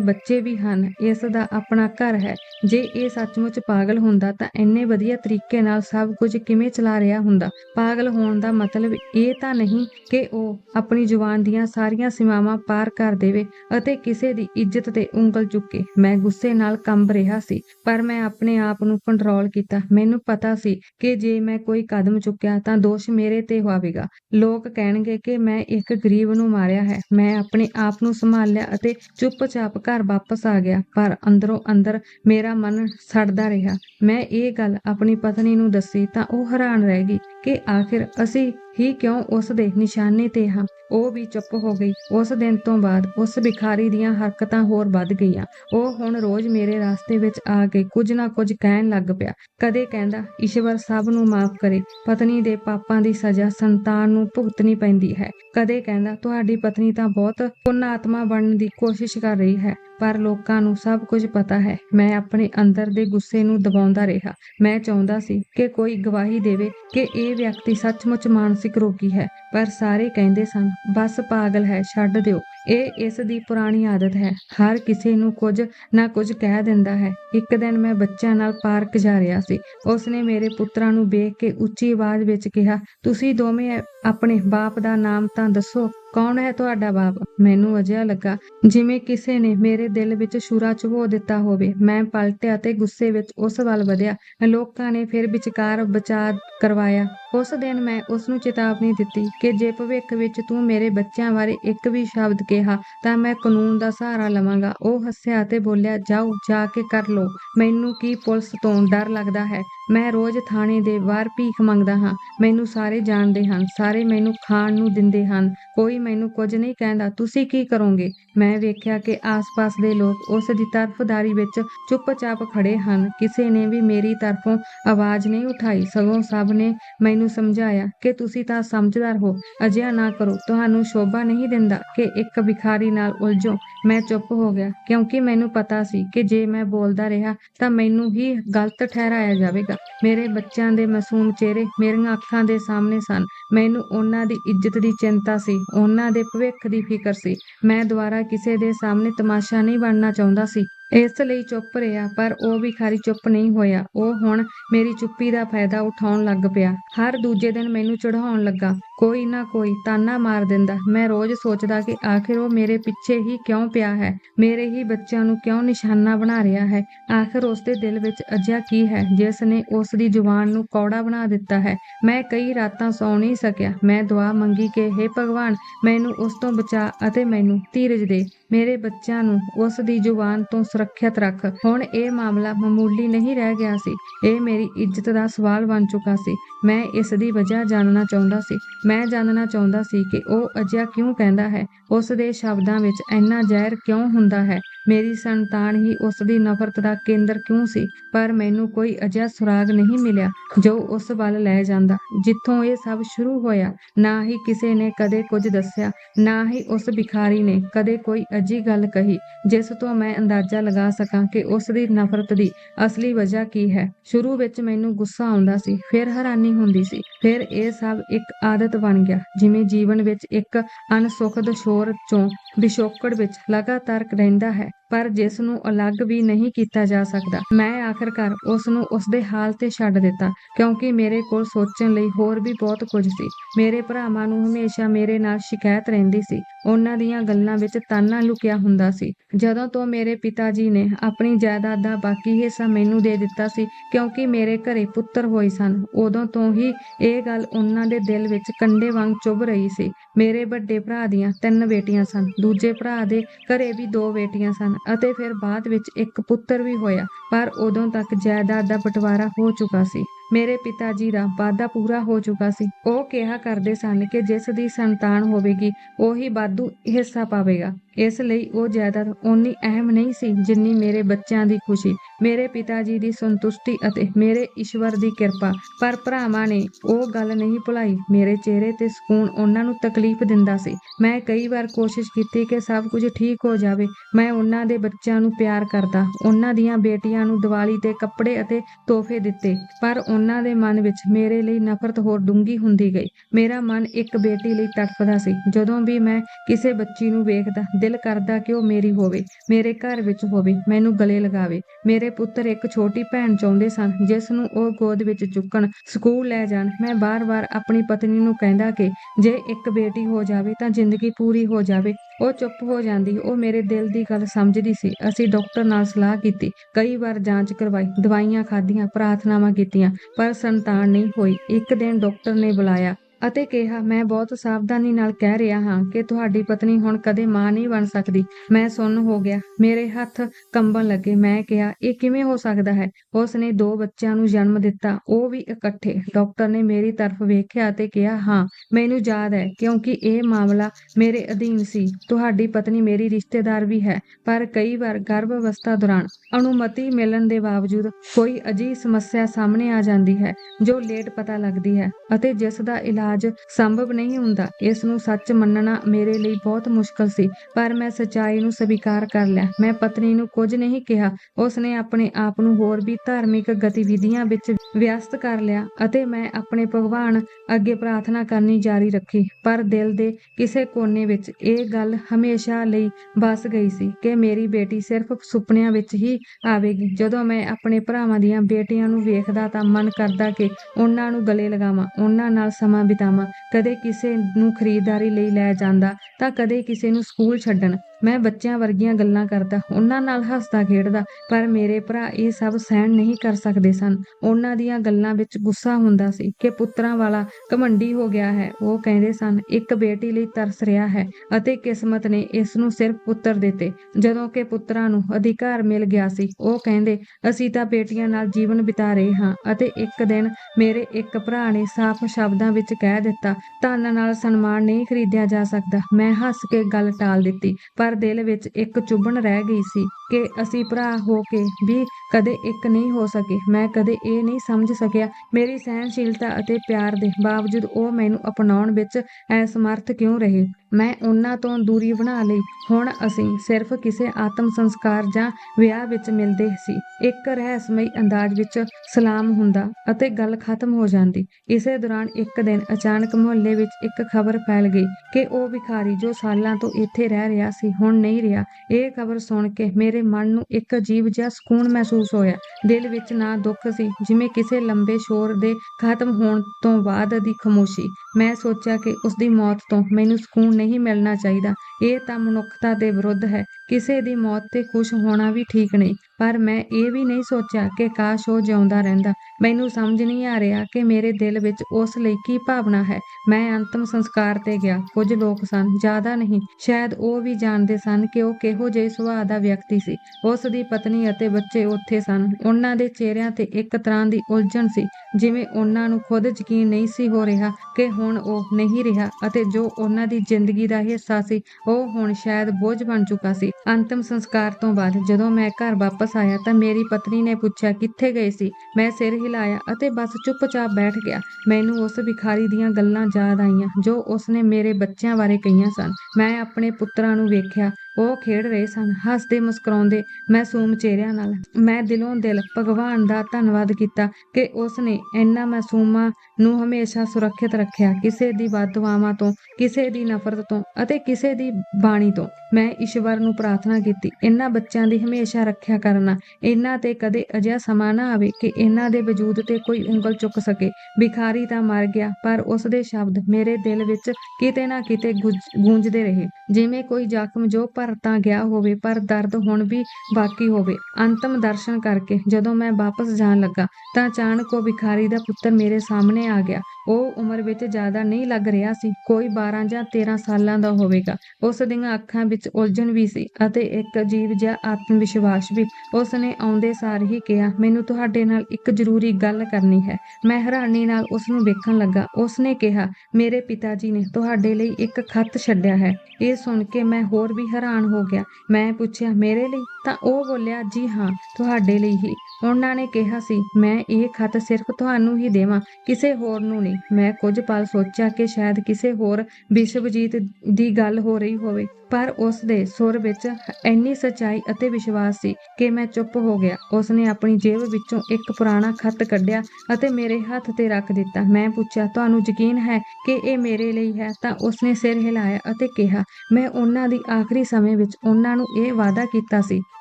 ਬੱਚੇ ਵੀ ਹਨ। ਇਸ ਦਾ ਆਪਣਾ ਘਰ ਹੈ। ਜੇ ਇਹ ਸੱਚਮੁੱਚ ਪਾਗਲ ਹੁੰਦਾ ਤਾਂ ਇੰਨੇ ਵਧੀਆ ਤਰੀਕੇ ਨਾਲ ਸਭ ਕੁਝ ਕਿਵੇਂ ਚਲਾ ਰਿਹਾ ਹੁੰਦਾ? ਪਾਗਲ ਹੋਣ ਦਾ ਮਤਲਬ ਇਹ ਤਾਂ ਨਹੀਂ ਕਿ ਉਹ ਆਪਣੀ ਜ਼ੁਬਾਨ ਦੀਆਂ ਸਾਰੀਆਂ ਸੀਮਾਵਾਂ ਪਾਰ ਕਰ ਦੇਵੇ ਅਤੇ ਕਿਸੇ ਦੀ ਇੱਜ਼ਤ ਤੇ ਉਂਗਲ ਚੁੱਕੇ। ਮੈਂ ਗੁੱਸੇ ਨਾਲ ਕੰਬ ਰਿਹਾ ਸੀ, ਪਰ ਮੈਂ ਆਪਣੇ ਆਪ ਨੂੰ ਕੰਟਰੋਲ ਕੀਤਾ। ਮੈਨੂੰ ਪਤਾ ਸੀ ਕਿ ਜੇ ਮੈਂ ਕੋਈ ਕਦਮ ਚੁੱਕਿਆ ਤਾਂ ਦੋਸ਼ ਮੇਰੇ ਤੇ ਹੋਵੇਗਾ। ਲੋਕ ਕਹਿਣਗੇ ਕਿ ਮੈਂ ਇੱਕ ਗਰੀਬ ਨੂੰ ਮਾਰਿਆ ਹੈ। ਮੈਂ ਆਪਣੇ ਆਪ ਨੂੰ ਸੰਭਾਲਿਆ ਅਤੇ ਚੁੱਪਚਾਪ ਘਰ ਵਾਪਸ ਆ ਗਿਆ। ਪਰ ਅੰਦਰੋਂ ਅੰਦਰ ਮੇਰਾ ਮਨ ਸੜਦਾ ਰਿਹਾ। ਮੈਂ ਇਹ ਗੱਲ ਆਪਣੀ ਪਤਨੀ ਨੂੰ ਦੱਸੀ ਤਾਂ ਉਹ ਹੈਰਾਨ ਰਹਿ ਗਈ ਕਿ ਆਖਿਰ ਅਸੀਂ ਹੀ ਕਿਉਂ ਉਸ ਦੇ ਨਿਸ਼ਾਨੇ ਤੇ ਹਾਂ? ਉਹ ਵੀ ਚੁੱਪ ਹੋ ਗਈ। ਉਸ ਦਿਨ ਤੋਂ ਬਾਅਦ ਉਸ ਭਿਖਾਰੀ ਦੀਆਂ ਹਰਕਤਾਂ ਹੋਰ ਵੱਧ ਗਈਆਂ। ਉਹ ਹੁਣ ਰੋਜ਼ ਮੇਰੇ ਰਾਸਤੇ ਵਿੱਚ ਆ ਕੇ ਕੁਝ ਨਾ ਕੁਝ ਕਹਿਣ ਲੱਗ ਪਿਆ। ਕਦੇ ਕਹਿੰਦਾ, ਈਸ਼ਵਰ, ਸਭ ਨੂੰ ਮਾਫ ਕਰੇ। ਪਤਨੀ ਦੇ ਪਾਪਾਂ ਦੀ ਸਜ਼ਾ ਸੰਤਾਨ ਨੂੰ ਭੁਗਤਣੀ ਪੈਂਦੀ ਹੈ। ਕਦੇ ਕਹਿੰਦਾ, ਤੁਹਾਡੀ ਪਤਨੀ ਤਾਂ ਬਹੁਤ ਪੁੰਨ ਆਤਮਾ ਬਣਨ ਦੀ ਕੋਸ਼ਿਸ਼ ਕਰ ਰਹੀ ਹੈ, ਪਰ ਲੋਕਾਂ ਨੂੰ ਸਭ ਕੁਝ ਪਤਾ ਹੈ। ਮੈਂ ਆਪਣੇ ਅੰਦਰ ਦੇ ਗੁੱਸੇ ਨੂੰ ਦਬਾਉਂਦਾ ਰਿਹਾ। ਮੈਂ ਚਾਹੁੰਦਾ ਸੀ ਕਿ ਕੋਈ ਗਵਾਹੀ ਦੇਵੇ ਕਿ ਇਹ ਵਿਅਕਤੀ ਸੱਚਮੁੱਚ ਮਾਨਸਿਕ ਰੋਗੀ ਹੈ। ਪਰ ਸਾਰੇ ਕਹਿੰਦੇ ਸਨ, ਬਸ ਪਾਗਲ ਹੈ, ਛੱਡ ਦਿਓ। ਇਹ ਇਸ ਦੀ ਪੁਰਾਣੀ ਆਦਤ ਹੈ। ਹਰ ਕਿਸੇ ਨੂੰ ਕੁਝ ਨਾ ਕੁਝ ਕਹਿ ਦਿੰਦਾ ਹੈ। ਇੱਕ ਦਿਨ ਮੈਂ ਬੱਚਿਆਂ ਨਾਲ ਪਾਰਕ ਜਾ ਰਿਹਾ ਸੀ। ਉਸਨੇ ਮੇਰੇ ਪੁੱਤਰਾਂ ਨੂੰ ਵੇਖ ਕੇ ਉੱਚੀ ਆਵਾਜ਼ ਵਿੱਚ ਕਿਹਾ, ਤੁਸੀਂ ਦੋਵੇਂ ਆਪਣੇ ਬਾਪ ਦਾ ਨਾਮ ਤਾਂ ਦੱਸੋ। ਕੌਣ ਹੈ ਤੁਹਾਡਾ ਬਾਪ? ਮੈਨੂੰ ਅਜਿਹਾ ਲੱਗਾ ਜਿਵੇਂ ਕਿਸੇ ਨੇ ਮੇਰੇ ਦਿਲ ਵਿੱਚ ਸ਼ੂਰਾ ਚੁਭੋ ਦਿੱਤਾ ਹੋਵੇ। ਮੈਂ ਪਲਟਿਆ ਤੇ ਗੁੱਸੇ ਵਿੱਚ ਉਸ ਵੱਲ ਵਧਿਆ। ਲੋਕਾਂ ਨੇ ਫਿਰ ਵਿਚਕਾਰ ਬਚਾ ਕਰਵਾਇਆ। ਉਸ ਦਿਨ ਮੈਂ ਉਸ ਨੂੰ ਚੇਤਾਵਨੀ ਦਿੱਤੀ ਕਿ ਜੇ ਭਵਿੱਖ ਵਿੱਚ ਤੂੰ ਮੇਰੇ ਬੱਚਿਆਂ ਬਾਰੇ ਇੱਕ ਵੀ ਸ਼ਬਦ ਕਿਹਾ, ਤਾਂ ਮੈਂ ਕਾਨੂੰਨ ਦਾ ਸਹਾਰਾ ਲਵਾਂਗਾ। ਉਹ ਹੱਸਿਆ ਅਤੇ ਬੋਲਿਆ, ਜਾਓ, ਜਾ ਕੇ ਕਰ ਲਓ। ਮੈਨੂੰ ਕੀ ਪੁਲਿਸ ਤੋਂ ਡਰ ਲੱਗਦਾ ਹੈ? ਮੈਂ ਰੋਜ਼ ਥਾਣੇ ਦੇ ਬਾਹਰ ਭੀਖ ਮੰਗਦਾ ਹਾਂ। ਮੈਨੂੰ ਸਾਰੇ ਜਾਣਦੇ ਹਨ, ਸਾਰੇ ਮੈਨੂੰ ਖਾਣ ਨੂੰ ਦਿੰਦੇ ਹਨ। ਕੋਈ ਮੈਨੂੰ ਕੁਝ ਨਹੀਂ ਕਹਿੰਦਾ, ਤੁਸੀਂ ਕੀ ਕਰੋਗੇ? ਮੈਂ ਵੇਖਿਆ ਕਿ ਆਸ-ਪਾਸ ਦੇ ਲੋਕ ਉਸ ਦੀ ਤਰਫਦਾਰੀ ਵਿੱਚ ਚੁੱਪਚਾਪ ਖੜੇ ਹਨ। ਕਿਸੇ ਨੇ ਵੀ ਮੇਰੀ ਤਰਫੋਂ ਆਵਾਜ਼ ਨਹੀਂ ਉਠਾਈ। ਸਗੋਂ ਸਭ ਨੇ ਮੈਨੂੰ ਸਮਝਾਇਆ ਕਿ ਤੁਸੀਂ ਤਾਂ ਸਮਝਦਾਰ ਹੋ, ਅਜਿਹਾ ਨਾ ਕਰੋ। ਤੁਹਾਨੂੰ ਸ਼ੋਭਾ ਨਹੀਂ ਦਿੰਦਾ ਕਿ ਇੱਕ ਭਿਖਾਰੀ ਨਾਲ ਉਲਝੋ। ਮੈਂ ਚੁੱਪ ਹੋ ਗਿਆ, ਕਿਉਂਕਿ ਮੈਨੂੰ ਪਤਾ ਸੀ ਕਿ ਜੇ ਮੈਂ ਬੋਲਦਾ ਰਿਹਾ ਤਾਂ ਮੈਨੂੰ ਹੀ ਗਲਤ ਠਹਿਰਾਇਆ ਜਾਵੇਗਾ। ਮੇਰੇ ਬੱਚਿਆਂ ਦੇ ਮਾਸੂਮ ਚਿਹਰੇ ਮੇਰੀਆਂ ਅੱਖਾਂ ਦੇ ਸਾਹਮਣੇ ਸਨ। ਮੈਨੂੰ ਉਹਨਾਂ ਦੀ ਇੱਜ਼ਤ ਦੀ ਚਿੰਤਾ ਸੀ, ਉਹਨਾਂ ਦੇ ਭਵਿੱਖ ਦੀ ਫਿਕਰ ਸੀ। ਮੈਂ ਦੁਬਾਰਾ ਕਿਸੇ ਦੇ ਸਾਹਮਣੇ ਤਮਾਸ਼ਾ ਨਹੀਂ ਬਣਨਾ ਚਾਹੁੰਦਾ ਸੀ। ਇਸ ਲਈ ਚੁੱਪ ਰਿਹਾ, ਪਰ ਉਹ ਵੀ ਖਾਰੀ ਚੁੱਪ ਨਹੀਂ ਹੋਇਆ। ਉਹ ਹੁਣ ਮੇਰੀ ਚੁੱਪੀ ਦਾ ਫਾਇਦਾ ਉਠਾਉਣ ਲੱਗ ਪਿਆ। ਹਰ ਦੂਜੇ ਦਿਨ ਮੈਨੂੰ ਚੜਾਉਣ ਲੱਗਾ। ਕੋਈ ਨਾ ਕੋਈ ਤਾਨਾ ਮਾਰ ਦਿੰਦਾ। ਮੈਂ ਰੋਜ਼ ਸੋਚਦਾ ਕਿ ਆਖਿਰ ਉਹ ਮੇਰੇ ਪਿੱਛੇ ਹੀ ਕਿਉਂ ਪਿਆ ਹੈ? ਮੇਰੇ ਹੀ ਬੱਚਿਆਂ ਨੂੰ ਕਿਉਂ ਨਿਸ਼ਾਨਾ ਬਣਾ ਰਿਹਾ ਹੈ? ਆਖਿਰ ਉਸ ਦੇ ਦਿਲ ਵਿੱਚ ਅਜਿਹਾ ਕੀ ਹੈ, ਜਿਸ ਨੇ ਉਸ ਦੀ ਜ਼ੁਬਾਨ ਨੂੰ ਕੌੜਾ ਬਣਾ ਦਿੱਤਾ ਹੈ? ਮੈਂ ਕਈ ਰਾਤਾਂ ਸੌ ਨਹੀਂ ਸਕਿਆ। ਮੈਂ ਦੁਆ ਮੰਗੀ ਕਿ हे ਭਗਵਾਨ, ਮੈਨੂੰ ਉਸ ਤੋਂ ਬਚਾ ਅਤੇ ਮੈਨੂੰ ਧੀਰਜ ਦੇ। ਮੇਰੇ ਬੱਚਿਆਂ ਨੂੰ ਉਸ ਦੀ ਜ਼ੁਬਾਨ ਤੋਂ ਸੁਰੱਖਿਅਤ ਰੱਖ। ਹੁਣ ਇਹ ਮਾਮਲਾ ਮਾਮੂਲੀ ਨਹੀਂ ਰਹਿ ਗਿਆ ਸੀ। ਇਹ ਮੇਰੀ ਇੱਜ਼ਤ ਦਾ ਸਵਾਲ ਬਣ ਚੁੱਕਾ ਸੀ। ਮੈਂ ਇਸ ਦੀ ਵਜ੍ਹਾ ਜਾਣਨਾ ਚਾਹੁੰਦਾ ਸੀ। ਮੈਂ ਜਾਣਨਾ ਚਾਹੁੰਦਾ ਸੀ ਕਿ ਉਹ ਅਜਿਹਾ ਕਿਉਂ ਕਹਿੰਦਾ ਹੈ? ਉਸ ਦੇ ਸ਼ਬਦਾਂ ਵਿੱਚ ਇੰਨਾ ਜ਼ਹਿਰ ਕਿਉਂ ਹੁੰਦਾ ਹੈ? ਮੇਰੀ ਸੰਤਾਨ ਹੀ ਉਸ ਦੀ ਨਫ਼ਰਤ ਦਾ ਕੇਂਦਰ ਕਿਉਂ ਸੀ? ਪਰ ਮੈਨੂੰ ਕੋਈ ਅਜਿਹਾ ਸੁਰਾਗ ਨਹੀਂ ਮਿਲਿਆ ਜੋ ਉਸ ਵੱਲ ਲੈ ਜਾਂਦਾ, ਜਿੱਥੋਂ ਇਹ ਸਭ ਸ਼ੁਰੂ ਹੋਇਆ। ਨਾ ਹੀ ਕਿਸੇ ਨੇ ਕਦੇ ਕੁਝ ਦੱਸਿਆ, ਨਾ ਹੀ ਉਸ ਭਿਖਾਰੀ ਨੇ ਕਦੇ ਕੋਈ ਅਜੀ ਗੱਲ ਕਹੀ, ਜਿਸ ਤੋਂ ਮੈਂ ਅੰਦਾਜ਼ਾ ਲਗਾ ਸਕਾਂ ਕਿ ਉਸ ਦੀ ਨਫ਼ਰਤ ਦੀ ਅਸਲੀ ਵਜ੍ਹਾ ਕੀ ਹੈ। ਸ਼ੁਰੂ ਵਿੱਚ ਮੈਨੂੰ ਗੁੱਸਾ ਆਉਂਦਾ ਸੀ, ਫਿਰ ਹੈਰਾਨੀ ਹੁੰਦੀ ਸੀ, ਫਿਰ ਇਹ ਸਭ ਇੱਕ ਆਦਤ ਬਣ ਗਿਆ, ਜਿਵੇਂ ਜੀਵਨ ਵਿੱਚ ਇੱਕ ਅਨਸੁਖਦ ਸ਼ੋਰ ਚੋਂ ਪਿਛੋਕੜ ਵਿੱਚ ਲਗਾਤਾਰ ਰਹਿੰਦਾ ਹੈ। ਪਰ ਜਿਸ ਨੂੰ ਅਲੱਗ ਵੀ ਨਹੀਂ ਕੀਤਾ ਜਾ ਸਕਦਾ। ਮੈਂ ਆਖਰਕਾਰ ਉਸ ਨੂੰ ਉਸ ਦੇ ਹਾਲ ਤੇ ਛੱਡ ਦਿੱਤਾ, ਕਿਉਂਕਿ ਮੇਰੇ ਕੋਲ ਸੋਚਣ ਲਈ ਹੋਰ ਵੀ ਬਹੁਤ ਕੁਝ ਸੀ। ਮੇਰੇ ਭਰਾਵਾਂ ਨੂੰ ਹਮੇਸ਼ਾ ਮੇਰੇ ਨਾਲ ਸ਼ਿਕਾਇਤ ਰਹਿੰਦੀ ਸੀ। ਉਹਨਾਂ ਦੀਆਂ ਗੱਲਾਂ ਵਿੱਚ ਤਾਨਾ ਲੁਕਿਆ ਹੁੰਦਾ ਸੀ। ਜਦੋਂ ਤੋਂ ਮੇਰੇ ਪਿਤਾ ਜੀ ਨੇ ਆਪਣੀ ਜਾਇਦਾਦ ਦਾ ਬਾਕੀ ਹਿੱਸਾ ਮੈਨੂੰ ਦੇ ਦਿੱਤਾ ਸੀ, ਕਿਉਂਕਿ ਮੇਰੇ ਘਰੇ ਪੁੱਤਰ ਹੋਏ ਸਨ, ਉਦੋਂ ਤੋਂ ਹੀ ਇਹ ਗੱਲ ਉਹਨਾਂ ਦੇ ਦਿਲ ਵਿੱਚ ਕੰਡੇ ਵਾਂਗ ਚੁੱਭ ਰਹੀ ਸੀ। ਮੇਰੇ ਵੱਡੇ ਭਰਾ ਦੀਆਂ ਤਿੰਨ ਬੇਟੀਆਂ ਸਨ, ਦੂਜੇ ਭਰਾ ਦੇ ਘਰੇ ਵੀ ਦੋ ਬੇਟੀਆਂ ਸਨ। ਅਤੇ ਫਿਰ ਬਾਅਦ ਵਿੱਚ ਇੱਕ ਪੁੱਤਰ ਵੀ ਹੋਇਆ, ਪਰ ਉਦੋਂ ਤੱਕ ਜਾਇਦਾਦ ਦਾ ਬਟਵਾਰਾ ਹੋ ਚੁੱਕਾ ਸੀ। ਮੇਰੇ ਪਿਤਾ ਜੀ ਦਾ ਵਾਅਦਾ ਪੂਰਾ ਹੋ ਚੁੱਕਾ ਸੀ। ਉਹ ਕਿਹਾ ਕਰਦੇ ਸਨ ਕਿ ਜਿਸ ਦੀ ਸੰਤਾਨ ਹੋਵੇਗੀ, ਉਹੀ ਵਾਧੂ ਹਿੱਸਾ ਪਾਵੇਗਾ। ਇਸ ਲਈ ਉਹ ਜਾਇਦਾਦ ਓਨੀ ਅਹਿਮ ਨਹੀਂ ਸੀ ਜਿੰਨੀ ਮੇਰੇ ਬੱਚਿਆਂ ਦੀ ਖੁਸ਼ੀ। ਮੇਰੇ ਪਿਤਾ ਜੀ ਦੀ ਸੰਤੁਸ਼ਟੀ ਅਤੇ ਮੇਰੇ ਈਸ਼ਵਰ ਦੀ ਕਿਰਪਾ। ਪਰ ਭਰਾਵਾਂ ਨੇ ਉਹ ਗੱਲ ਨਹੀਂ ਭੁਲਾਈ। ਮੇਰੇ ਚਿਹਰੇ ਤੇ ਸਕੂਨ ਉਹਨਾਂ ਨੂੰ ਤਕਲੀਫ ਦਿੰਦਾ ਸੀ। ਮੈਂ ਕਈ ਵਾਰ ਕੋਸ਼ਿਸ਼ ਕੀਤੀ ਕਿ ਸਭ ਕੁਝ ਠੀਕ ਹੋ ਜਾਵੇ। ਮੈਂ ਉਹਨਾਂ ਦੇ ਬੱਚਿਆਂ ਨੂੰ ਪਿਆਰ ਕਰਦਾ। ਉਹਨਾਂ ਦੀਆਂ ਬੇਟੀਆਂ ਨੂੰ ਦੀਵਾਲੀ ਤੇ ਕੱਪੜੇ ਅਤੇ ਤੋਹਫੇ ਦਿੱਤੇ। ਪਰ ਉਹਨਾਂ ਦੇ ਮਨ ਵਿੱਚ ਮੇਰੇ ਲਈ ਨਫ਼ਰਤ ਹੋਰ ਡੂੰਗੀ ਹੁੰਦੀ ਗਈ। ਮੇਰਾ ਮਨ ਇੱਕ ਬੇਟੀ ਲਈ ਤੜਫਦਾ ਸੀ। ਜਦੋਂ ਵੀ ਮੈਂ ਕਿਸੇ ਬੱਚੀ ਨੂੰ ਵੇਖਦਾ ਦਿਲ ਕਰਦਾ ਕਿ ਉਹ ਮੇਰੀ ਹੋਵੇ, ਮੇਰੇ ਘਰ ਵਿੱਚ ਹੋਵੇ, ਮੈਨੂੰ ਗਲੇ ਲਗਾਵੇ। ਮੇਰੇ ਪੁੱਤਰ ਇੱਕ ਛੋਟੀ ਭੈਣ ਚਾਹੁੰਦੇ ਸਨ, ਜਿਸ ਨੂੰ ਉਹ ਗੋਦ ਵਿੱਚ ਚੁੱਕਣ, ਸਕੂਲ ਲੈ ਜਾਣ। ਮੈਂ ਬਾਰ-ਬਾਰ ਆਪਣੀ ਪਤਨੀ ਨੂੰ ਕਹਿੰਦਾ ਕਿ ਜੇ ਇੱਕ ਬੇਟੀ ਹੋ ਜਾਵੇ ਤਾਂ ਜ਼ਿੰਦਗੀ ਪੂਰੀ ਹੋ ਜਾਵੇ। ਉਹ ਚੁੱਪ ਹੋ ਜਾਂਦੀ, ਉਹ ਮੇਰੇ ਦਿਲ ਦੀ ਗੱਲ ਸਮਝਦੀ ਸੀ। ਅਸੀਂ ਡਾਕਟਰ ਨਾਲ ਸਲਾਹ ਕੀਤੀ, ਕਈ ਵਾਰ ਜਾਂਚ ਕਰਵਾਈ, ਦਵਾਈਆਂ ਖਾਧੀਆਂ, ਪ੍ਰਾਰਥਨਾਵਾਂ ਕੀਤੀਆਂ, ਪਰ ਸੰਤਾਨ ਨਹੀਂ ਹੋਈ। ਇੱਕ ਦਿਨ ਡਾਕਟਰ ਨੇ ਬੁਲਾਇਆ। ਅਤੇ ਕਿਹਾ, ਮੈਂ ਬਹੁਤ ਸਾਵਧਾਨੀ ਨਾਲ ਕਹਿ ਰਿਹਾ ਹਾਂ ਕਿ ਤੁਹਾਡੀ ਪਤਨੀ ਹੁਣ ਕਦੇ ਮਾਂ ਨਹੀਂ ਬਣ ਸਕਦੀ। ਮੈਂ ਸੁੰਨ ਹੋ ਗਿਆ। ਮੇਰੇ ਹੱਥ ਕੰਬਣ ਲੱਗੇ। ਮੈਂ ਕਿਹਾ, ਇਹ ਕਿਵੇਂ ਹੋ ਸਕਦਾ ਹੈ? ਉਸ ਨੇ ਦੋ ਬੱਚਿਆਂ ਨੂੰ ਜਨਮ ਦਿੱਤਾ। ਉਹ ਵੀ ਇਕੱਠੇ। ਡਾਕਟਰ ਨੇ ਮੇਰੀ ਤਰਫ ਵੇਖਿਆ ਅਤੇ ਕਿਹਾ, ਹਾਂ, ਮੈਨੂੰ ਯਾਦ ਹੈ, ਕਿਉਂਕਿ ਇਹ ਮਾਮਲਾ ਮੇਰੇ ਅਧੀਨ ਸੀ। ਤੁਹਾਡੀ ਪਤਨੀ ਮੇਰੀ ਰਿਸ਼ਤੇਦਾਰ ਵੀ ਹੈ, ਪਰ ਕਈ ਵਾਰ ਗਰਭ ਅਵਸਥਾ ਦੌਰਾਨ ਅਨੁਮਤੀ ਮਿਲਣ ਦੇ ਬਾਵਜੂਦ ਕੋਈ ਅਜਿਹੀ ਸਮੱਸਿਆ ਸਾਹਮਣੇ ਆ ਜਾਂਦੀ ਹੈ, ਜੋ ਲੇਟ ਪਤਾ ਲੱਗਦੀ ਹੈ ਅਤੇ ਜਿਸ ਦਾ ਇਲਾਜ ਸੰਭਵ ਨਹੀਂ ਹੁੰਦਾ। ਇਸ ਨੂੰ ਸੱਚ ਮੰਨਣਾ ਮੇਰੇ ਲਈ ਬਹੁਤ ਮੁਸ਼ਕਲ ਸੀ, ਪਰ ਮੈਂ ਸੱਚਾਈ ਨੂੰ ਸਵੀਕਾਰ ਕਰ ਲਿਆ। ਮੈਂ ਪਤਨੀ ਨੂੰ ਕੁਝ ਨਹੀਂ ਕਿਹਾ। ਉਸ ਨੇ ਆਪਣੇ ਆਪ ਨੂੰ ਹੋਰ ਵੀ ਧਾਰਮਿਕ ਗਤੀਵਿਧੀਆਂ ਵਿੱਚ ਵਿਅਸਤ ਕਰ ਲਿਆ ਅਤੇ ਮੈਂ ਆਪਣੇ ਭਗਵਾਨ ਅੱਗੇ ਪ੍ਰਾਰਥਨਾ ਕਰਨੀ ਜਾਰੀ ਰੱਖੀ। ਪਰ ਦਿਲ ਦੇ ਕਿਸੇ ਕੋਨੇ ਵਿੱਚ ਇਹ ਗੱਲ ਹਮੇਸ਼ਾ ਲਈ ਬਸ ਗਈ ਸੀ ਕਿ ਮੇਰੀ ਬੇਟੀ ਸਿਰਫ ਸੁਪਨਿਆਂ ਵਿੱਚ ਹੀ ਆਵੇਗੀ। ਜਦੋਂ ਮੈਂ ਆਪਣੇ ਭਰਾਵਾਂ ਦੀਆਂ ਬੇਟੀਆਂ ਨੂੰ ਵੇਖਦਾ ਤਾਂ ਮਨ ਕਰਦਾ ਕਿ ਉਹਨਾਂ ਨੂੰ ਗਲੇ ਲਗਾਵਾਂ, ਉਹਨਾਂ ਨਾਲ ਸਮਾਂ ਬਿਤਾਵਾਂ। ਕਦੇ ਕਿਸੇ ਨੂੰ ਖਰੀਦਦਾਰੀ ਲਈ ਲੈ ਜਾਂਦਾ ਤਾਂ ਕਦੇ ਕਿਸੇ ਨੂੰ ਸਕੂਲ ਛੱਡਣ। ਮੈਂ ਬੱਚਿਆਂ ਵਰਗੀਆਂ ਗੱਲਾਂ ਕਰਦਾ, ਉਹਨਾਂ ਨਾਲ ਹੱਸਦਾ ਖੇਡਦਾ, ਪਰ ਮੇਰੇ ਭਰਾ ਇਹ ਸਭ ਸਹਿਣ ਨਹੀਂ ਕਰ ਸਕਦੇ ਸਨ। ਉਹਨਾਂ ਦੀਆਂ ਗੱਲਾਂ ਵਿੱਚ ਗੁੱਸਾ ਹੁੰਦਾ ਸੀ ਕਿ ਪੁੱਤਰਾਂ ਵਾਲਾ ਘਮੰਡੀ ਹੋ ਗਿਆ ਹੈ। ਉਹ ਕਹਿੰਦੇ ਸਨ, ਇੱਕ ਬੇਟੀ ਲਈ ਤਰਸ ਰਿਹਾ ਹੈ ਅਤੇ ਕਿਸਮਤ ਨੇ ਇਸ ਨੂੰ ਸਿਰਫ ਪੁੱਤਰ ਦਿੱਤੇ। ਜਦੋਂ ਕਿ ਪੁੱਤਰਾਂ ਨੂੰ ਅਧਿਕਾਰ ਮਿਲ ਗਿਆ ਸੀ, ਉਹ ਕਹਿੰਦੇ, ਅਸੀਂ ਤਾਂ ਬੇਟੀਆਂ ਨਾਲ ਜੀਵਨ ਬਿਤਾ ਰਹੇ ਹਾਂ ਅਤੇ ਇੱਕ ਦਿਨ ਮੇਰੇ ਇੱਕ ਭਰਾ ਨੇ ਸਾਫ਼ ਸ਼ਬਦਾਂ ਵਿੱਚ ਕਹਿ ਦਿੱਤਾ, ਧਨ ਨਾਲ ਸਨਮਾਨ ਨਹੀਂ ਖਰੀਦਿਆ ਜਾ ਸਕਦਾ। ਮੈਂ ਹੱਸ ਕੇ ਗੱਲ ਟਾਲ ਦਿੱਤੀ, ਪਰ ਦਿਲ ਵਿੱਚ ਇੱਕ ਚੁੱਭਣ ਰਹਿ ਗਈ ਸੀ ਕਿ ਅਸੀਂ ਭਰਾ ਹੋ ਕੇ ਵੀ ਕਦੇ ਇੱਕ ਨਹੀਂ ਹੋ ਸਕੇ। ਮੈਂ ਕਦੇ ਇਹ ਨਹੀਂ ਸਮਝ ਸਕਿਆ, ਮੇਰੀ ਸਹਿਣਸ਼ੀਲਤਾ ਅਤੇ ਪਿਆਰ ਦੇ ਬਾਵਜੂਦ ਉਹ ਮੈਨੂੰ ਅਪਣਾਉਣ ਵਿੱਚ ਅਸਮਰਥ ਕਿਉਂ ਰਹੇ? ਮੈਂ ਉਹਨਾਂ ਤੋਂ ਦੂਰੀ ਬਣਾ ਲਈ। ਹੁਣ ਅਸੀਂ ਸਿਰਫ ਕਿਸੇ ਆਤਮ ਸੰਸਕਾਰ ਜਾਂ ਵਿਆਹ ਵਿੱਚ ਮਿਲਦੇ ਸੀ। ਇੱਕ ਰਹੱਸਮਈ ਅੰਦਾਜ਼ ਵਿੱਚ ਸਲਾਮ ਹੁੰਦਾ ਅਤੇ ਗੱਲ ਖਤਮ ਹੋ ਜਾਂਦੀ। ਇਸੇ ਦੌਰਾਨ ਇੱਕ ਦਿਨ ਅਚਾਨਕ ਮੁਹੱਲੇ ਵਿੱਚ ਇੱਕ ਖਬਰ ਫੈਲ ਗਈ ਕਿ ਉਹ ਭਿਖਾਰੀ ਜੋ ਸਾਲਾਂ ਤੋਂ ਇੱਥੇ ਰਹਿ ਰਿਹਾ ਸੀ, ਹੁਣ ਨਹੀਂ ਰਿਹਾ। ਇਹ ਖਬਰ ਸੁਣ ਕੇ ਮੇਰੇ ਮਨ ਨੂੰ ਇੱਕ ਅਜੀਬ ਜਿਹਾ ਸਕੂਨ ਮਹਿਸੂਸ ਹੋਇਆ। ਦਿਲ ਵਿੱਚ ਨਾ ਦੁੱਖ ਸੀ, ਜਿਵੇਂ ਕਿਸੇ ਲੰਬੇ ਸ਼ੋਰ ਦੇ ਖਤਮ ਹੋਣ ਤੋਂ ਬਾਅਦ ਦੀ ਖਾਮੋਸ਼ੀ। ਮੈਂ ਸੋਚਿਆ ਕਿ ਉਸ ਦੀ ਮੌਤ ਤੋਂ ਮੈਨੂੰ ਸਕੂਨ ਨਹੀਂ ਮਿਲਣਾ ਚਾਹੀਦਾ। ਇਹ ਤਾਂ ਮਨੁੱਖਤਾ ਦੇ ਵਿਰੁੱਧ ਹੈ। ਕਿਸੇ ਦੀ ਮੌਤ ਤੇ ਖੁਸ਼ ਹੋਣਾ ਵੀ ਠੀਕ ਨਹੀਂ। ਪਰ ਮੈਂ ਇਹ ਵੀ ਨਹੀਂ ਸੋਚਿਆ ਕਿ ਕਾਸ਼ ਉਹ ਜਿਉਂਦਾ ਰਹਿੰਦਾ। ਮੈਨੂੰ ਸਮਝ ਨਹੀਂ ਆ ਰਿਹਾ ਕਿ ਮੇਰੇ ਦਿਲ ਵਿੱਚ ਉਸ ਲਈ ਕੀ ਭਾਵਨਾ ਹੈ। ਮੈਂ ਅੰਤਮ ਸੰਸਕਾਰ ਤੇ ਗਿਆ। ਕੁਝ ਲੋਕ ਸਨ, ਜ਼ਿਆਦਾ ਨਹੀਂ। ਸ਼ਾਇਦ ਉਹ ਵੀ ਜਾਣਦੇ ਸਨ ਕਿ ਉਹ ਕਿਹੋ ਜਿਹੇ ਸੁਭਾਅ ਦਾ ਵਿਅਕਤੀ ਸੀ। ਉਸ ਦੀ ਪਤਨੀ ਅਤੇ ਬੱਚੇ ਉੱਥੇ ਸਨ। ਉਹਨਾਂ ਦੇ ਚਿਹਰਿਆਂ ਤੇ ਇੱਕ ਤਰ੍ਹਾਂ ਦੀ ਉਲਝਣ ਸੀ, ਜਿਵੇਂ ਉਹਨਾਂ ਨੂੰ ਖੁਦ ਯਕੀਨ ਨਹੀਂ ਸੀ ਹੋ ਰਿਹਾ ਕਿ ਹੁਣ ਉਹ ਨਹੀਂ ਰਿਹਾ ਅਤੇ ਜੋ ਉਹਨਾਂ ਦੀ ਜ਼ਿੰਦਗੀ ਦਾ ਹਿੱਸਾ ਸੀ, ਉਹ ਹੁਣ ਸ਼ਾਇਦ ਬੋਝ ਬਣ ਚੁੱਕਾ ਸੀ। ਅੰਤਮ ਸੰਸਕਾਰ ਤੋਂ ਬਾਅਦ ਜਦੋਂ ਮੈਂ ਘਰ ਵਾਪਸ ਆਇਆ ਤਾਂ ਮੇਰੀ ਪਤਨੀ ਨੇ ਪੁੱਛਿਆ, ਕਿੱਥੇ ਗਏ ਸੀ? ਮੈਂ ਸਿਰ ਹਿਲਾਇਆ ਅਤੇ ਬਸ ਚੁੱਪਚਾਪ ਬੈਠ ਗਿਆ। ਮੈਨੂੰ ਉਸ ਭਿਖਾਰੀ ਦੀਆਂ ਗੱਲਾਂ ਯਾਦ ਆਈਆਂ ਜੋ ਉਸਨੇ ਮੇਰੇ ਬੱਚਿਆਂ ਬਾਰੇ ਕਹੀਆਂ ਸਨ। ਮੈਂ ਆਪਣੇ ਪੁੱਤਰਾਂ ਨੂੰ ਵੇਖਿਆ ਉਹ ਖੇਡ ਰਹੇ ਸਨ, ਹੱਸਦੇ ਮੁਸਕਰਾਉਂਦੇ ਮਾਸੂਮ ਚਿਹਰਿਆਂ ਨਾਲ, ਮੈਂ ਦਿਲੋਂ ਦਿਲ ਭਗਵਾਨ ਦਾ ਧੰਨਵਾਦ ਕੀਤਾ ਕਿ ਉਸ ਨੇ ਇਹਨਾਂ ਮਾਸੂਮਾਂ ਨੂੰ ਹਮੇਸ਼ਾ ਸੁਰੱਖਿਅਤ ਰੱਖਿਆ, ਕਿਸੇ ਦੀ ਬਦਦੁਆਵਾਂ ਤੋਂ, ਕਿਸੇ ਦੀ ਨਫ਼ਰਤ ਤੋਂ ਅਤੇ ਕਿਸੇ ਦੀ ਬਾਣੀ ਤੋਂ। ਮੈਂ ਈਸ਼ਵਰ ਨੂੰ ਪ੍ਰਾਰਥਨਾ ਕੀਤੀ ਇਹਨਾਂ ਬੱਚਿਆਂ ਦੀ ਹਮੇਸ਼ਾ ਰੱਖਿਆ ਕਰਨਾ ਇਹਨਾਂ ਤੇ ਕਦੇ ਅਜਿਹਾ ਸਮਾਂ ਨਾ ਆਵੇ ਕਿ ਇਹਨਾਂ ਦੇ ਵਜੂਦ ਤੇ ਕੋਈ ਉਂਗਲ ਚੁੱਕ ਸਕੇ। ਭਿਖਾਰੀ ਤਾਂ ਮਰ ਗਿਆ, ਪਰ ਉਸ ਦੇ ਸ਼ਬਦ ਮੇਰੇ ਦਿਲ ਵਿੱਚ ਕਿਤੇ ਨਾ ਕਿਤੇ ਗੁੰਜ- ਗੂੰਜਦੇ ਰਹੇ। ਜਿਵੇਂ ਕੋਈ ਜ਼ਖਮ ਜੋ ਭਰ ਤਾਂ ਗਿਆ ਹੋਵੇ, ਪਰ ਦਰਦ ਹੁਣ ਵੀ ਬਾਕੀ ਹੋਵੇ। ਅੰਤਮ ਦਰਸ਼ਨ ਕਰਕੇ ਜਦੋਂ ਮੈਂ ਵਾਪਸ ਜਾਣ ਲੱਗਾ ਤਾਂ ਅਚਾਨਕ ਉਹ ਭਿਖਾਰੀ ਦਾ ਪੁੱਤਰ ਮੇਰੇ ਸਾਹਮਣੇ ਆ ਗਿਆ। ਉਹ ਉਮਰ ਵਿੱਚ ਜ਼ਿਆਦਾ ਨਹੀਂ ਲੱਗ ਰਿਹਾ ਸੀ। ਕੋਈ 12 ਜਾਂ 13 ਸਾਲਾਂ ਦਾ ਹੋਵੇਗਾ। ਉਸ ਦੀਆਂ ਅੱਖਾਂ ਵਿੱਚ ਉਲਝਣ ਵੀ ਸੀ ਅਤੇ ਇੱਕ ਅਜੀਬ ਜਿਹਾ ਆਤਮ ਵਿਸ਼ਵਾਸ ਵੀ। ਉਸ ਨੇ ਆਉਂਦੇ ਸਾਰ ਹੀ ਕਿਹਾ, ਮੈਨੂੰ ਤੁਹਾਡੇ ਨਾਲ ਇੱਕ ਜ਼ਰੂਰੀ ਗੱਲ ਕਰਨੀ ਹੈ। ਮੈਂ ਹੈਰਾਨੀ ਨਾਲ ਉਸ ਨੂੰ ਵੇਖਣ ਲੱਗਾ। ਉਸ ਨੇ ਕਿਹਾ, ਮੇਰੇ ਪਿਤਾ ਜੀ ਨੇ ਤੁਹਾਡੇ ਲਈ ਇੱਕ ਖੱਤ ਛੱਡਿਆ ਹੈ। ਇਹ ਸੁਣ ਕੇ ਮੈਂ ਹੋਰ ਵੀ ਹੈਰਾਨ ਹੋ ਗਿਆ। ਮੈਂ ਪੁੱਛਿਆ, ਮੇਰੇ ਲਈ? ਤਾਂ ਉਹ ਬੋਲਿਆ, ਜੀ ਹਾਂ, ਤੁਹਾਡੇ ਲਈ ਹੀ ਉਹਨਾਂ ਨੇ ਕਿਹਾ ਸੀ, ਮੈਂ ਇਹ ਖਤ ਸਿਰਫ ਤੁਹਾਨੂੰ ਹੀ ਦੇਵਾਂ, ਕਿਸੇ ਹੋਰ ਨੂੰ ਨਹੀਂ। ਮੈਂ ਕੁਝ ਪਲ ਸੋਚਿਆ ਕਿ ਸ਼ਾਇਦ ਕਿਸੇ ਹੋਰ ਵਿਸ਼ਵਜੀਤ ਦੀ ਗੱਲ ਹੋ ਰਹੀ ਹੋਵੇ। ਪਰ ਉਸ ਦੇ ਸੁਰ ਵਿੱਚ ਇੰਨੀ ਸੱਚਾਈ ਅਤੇ ਵਿਸ਼ਵਾਸ ਸੀ ਕਿ ਮੈਂ ਚੁੱਪ ਹੋ ਗਿਆ। ਉਸ ਨੇ ਆਪਣੀ ਜੇਬ ਵਿੱਚੋਂ ਇੱਕ ਪੁਰਾਣਾ ਖੱਤ ਕੱਢਿਆ ਅਤੇ ਮੇਰੇ ਹੱਥ ਤੇ ਰੱਖ ਦਿੱਤਾ। ਮੈਂ ਪੁੱਛਿਆ, ਤੁਹਾਨੂੰ ਯਕੀਨ ਹੈ ਕਿ ਇਹ ਮੇਰੇ ਲਈ ਹੈ? ਤਾਂ ਉਸਨੇ ਸਿਰ ਹਿਲਾਇਆ ਅਤੇ ਕਿਹਾ, ਮੈਂ ਉਹਨਾਂ ਦੀ ਆਖਰੀ ਸਮੇਂ ਵਿੱਚ ਉਹਨਾਂ ਨੂੰ ਇਹ ਵਾਅਦਾ ਕੀਤਾ ਸੀ।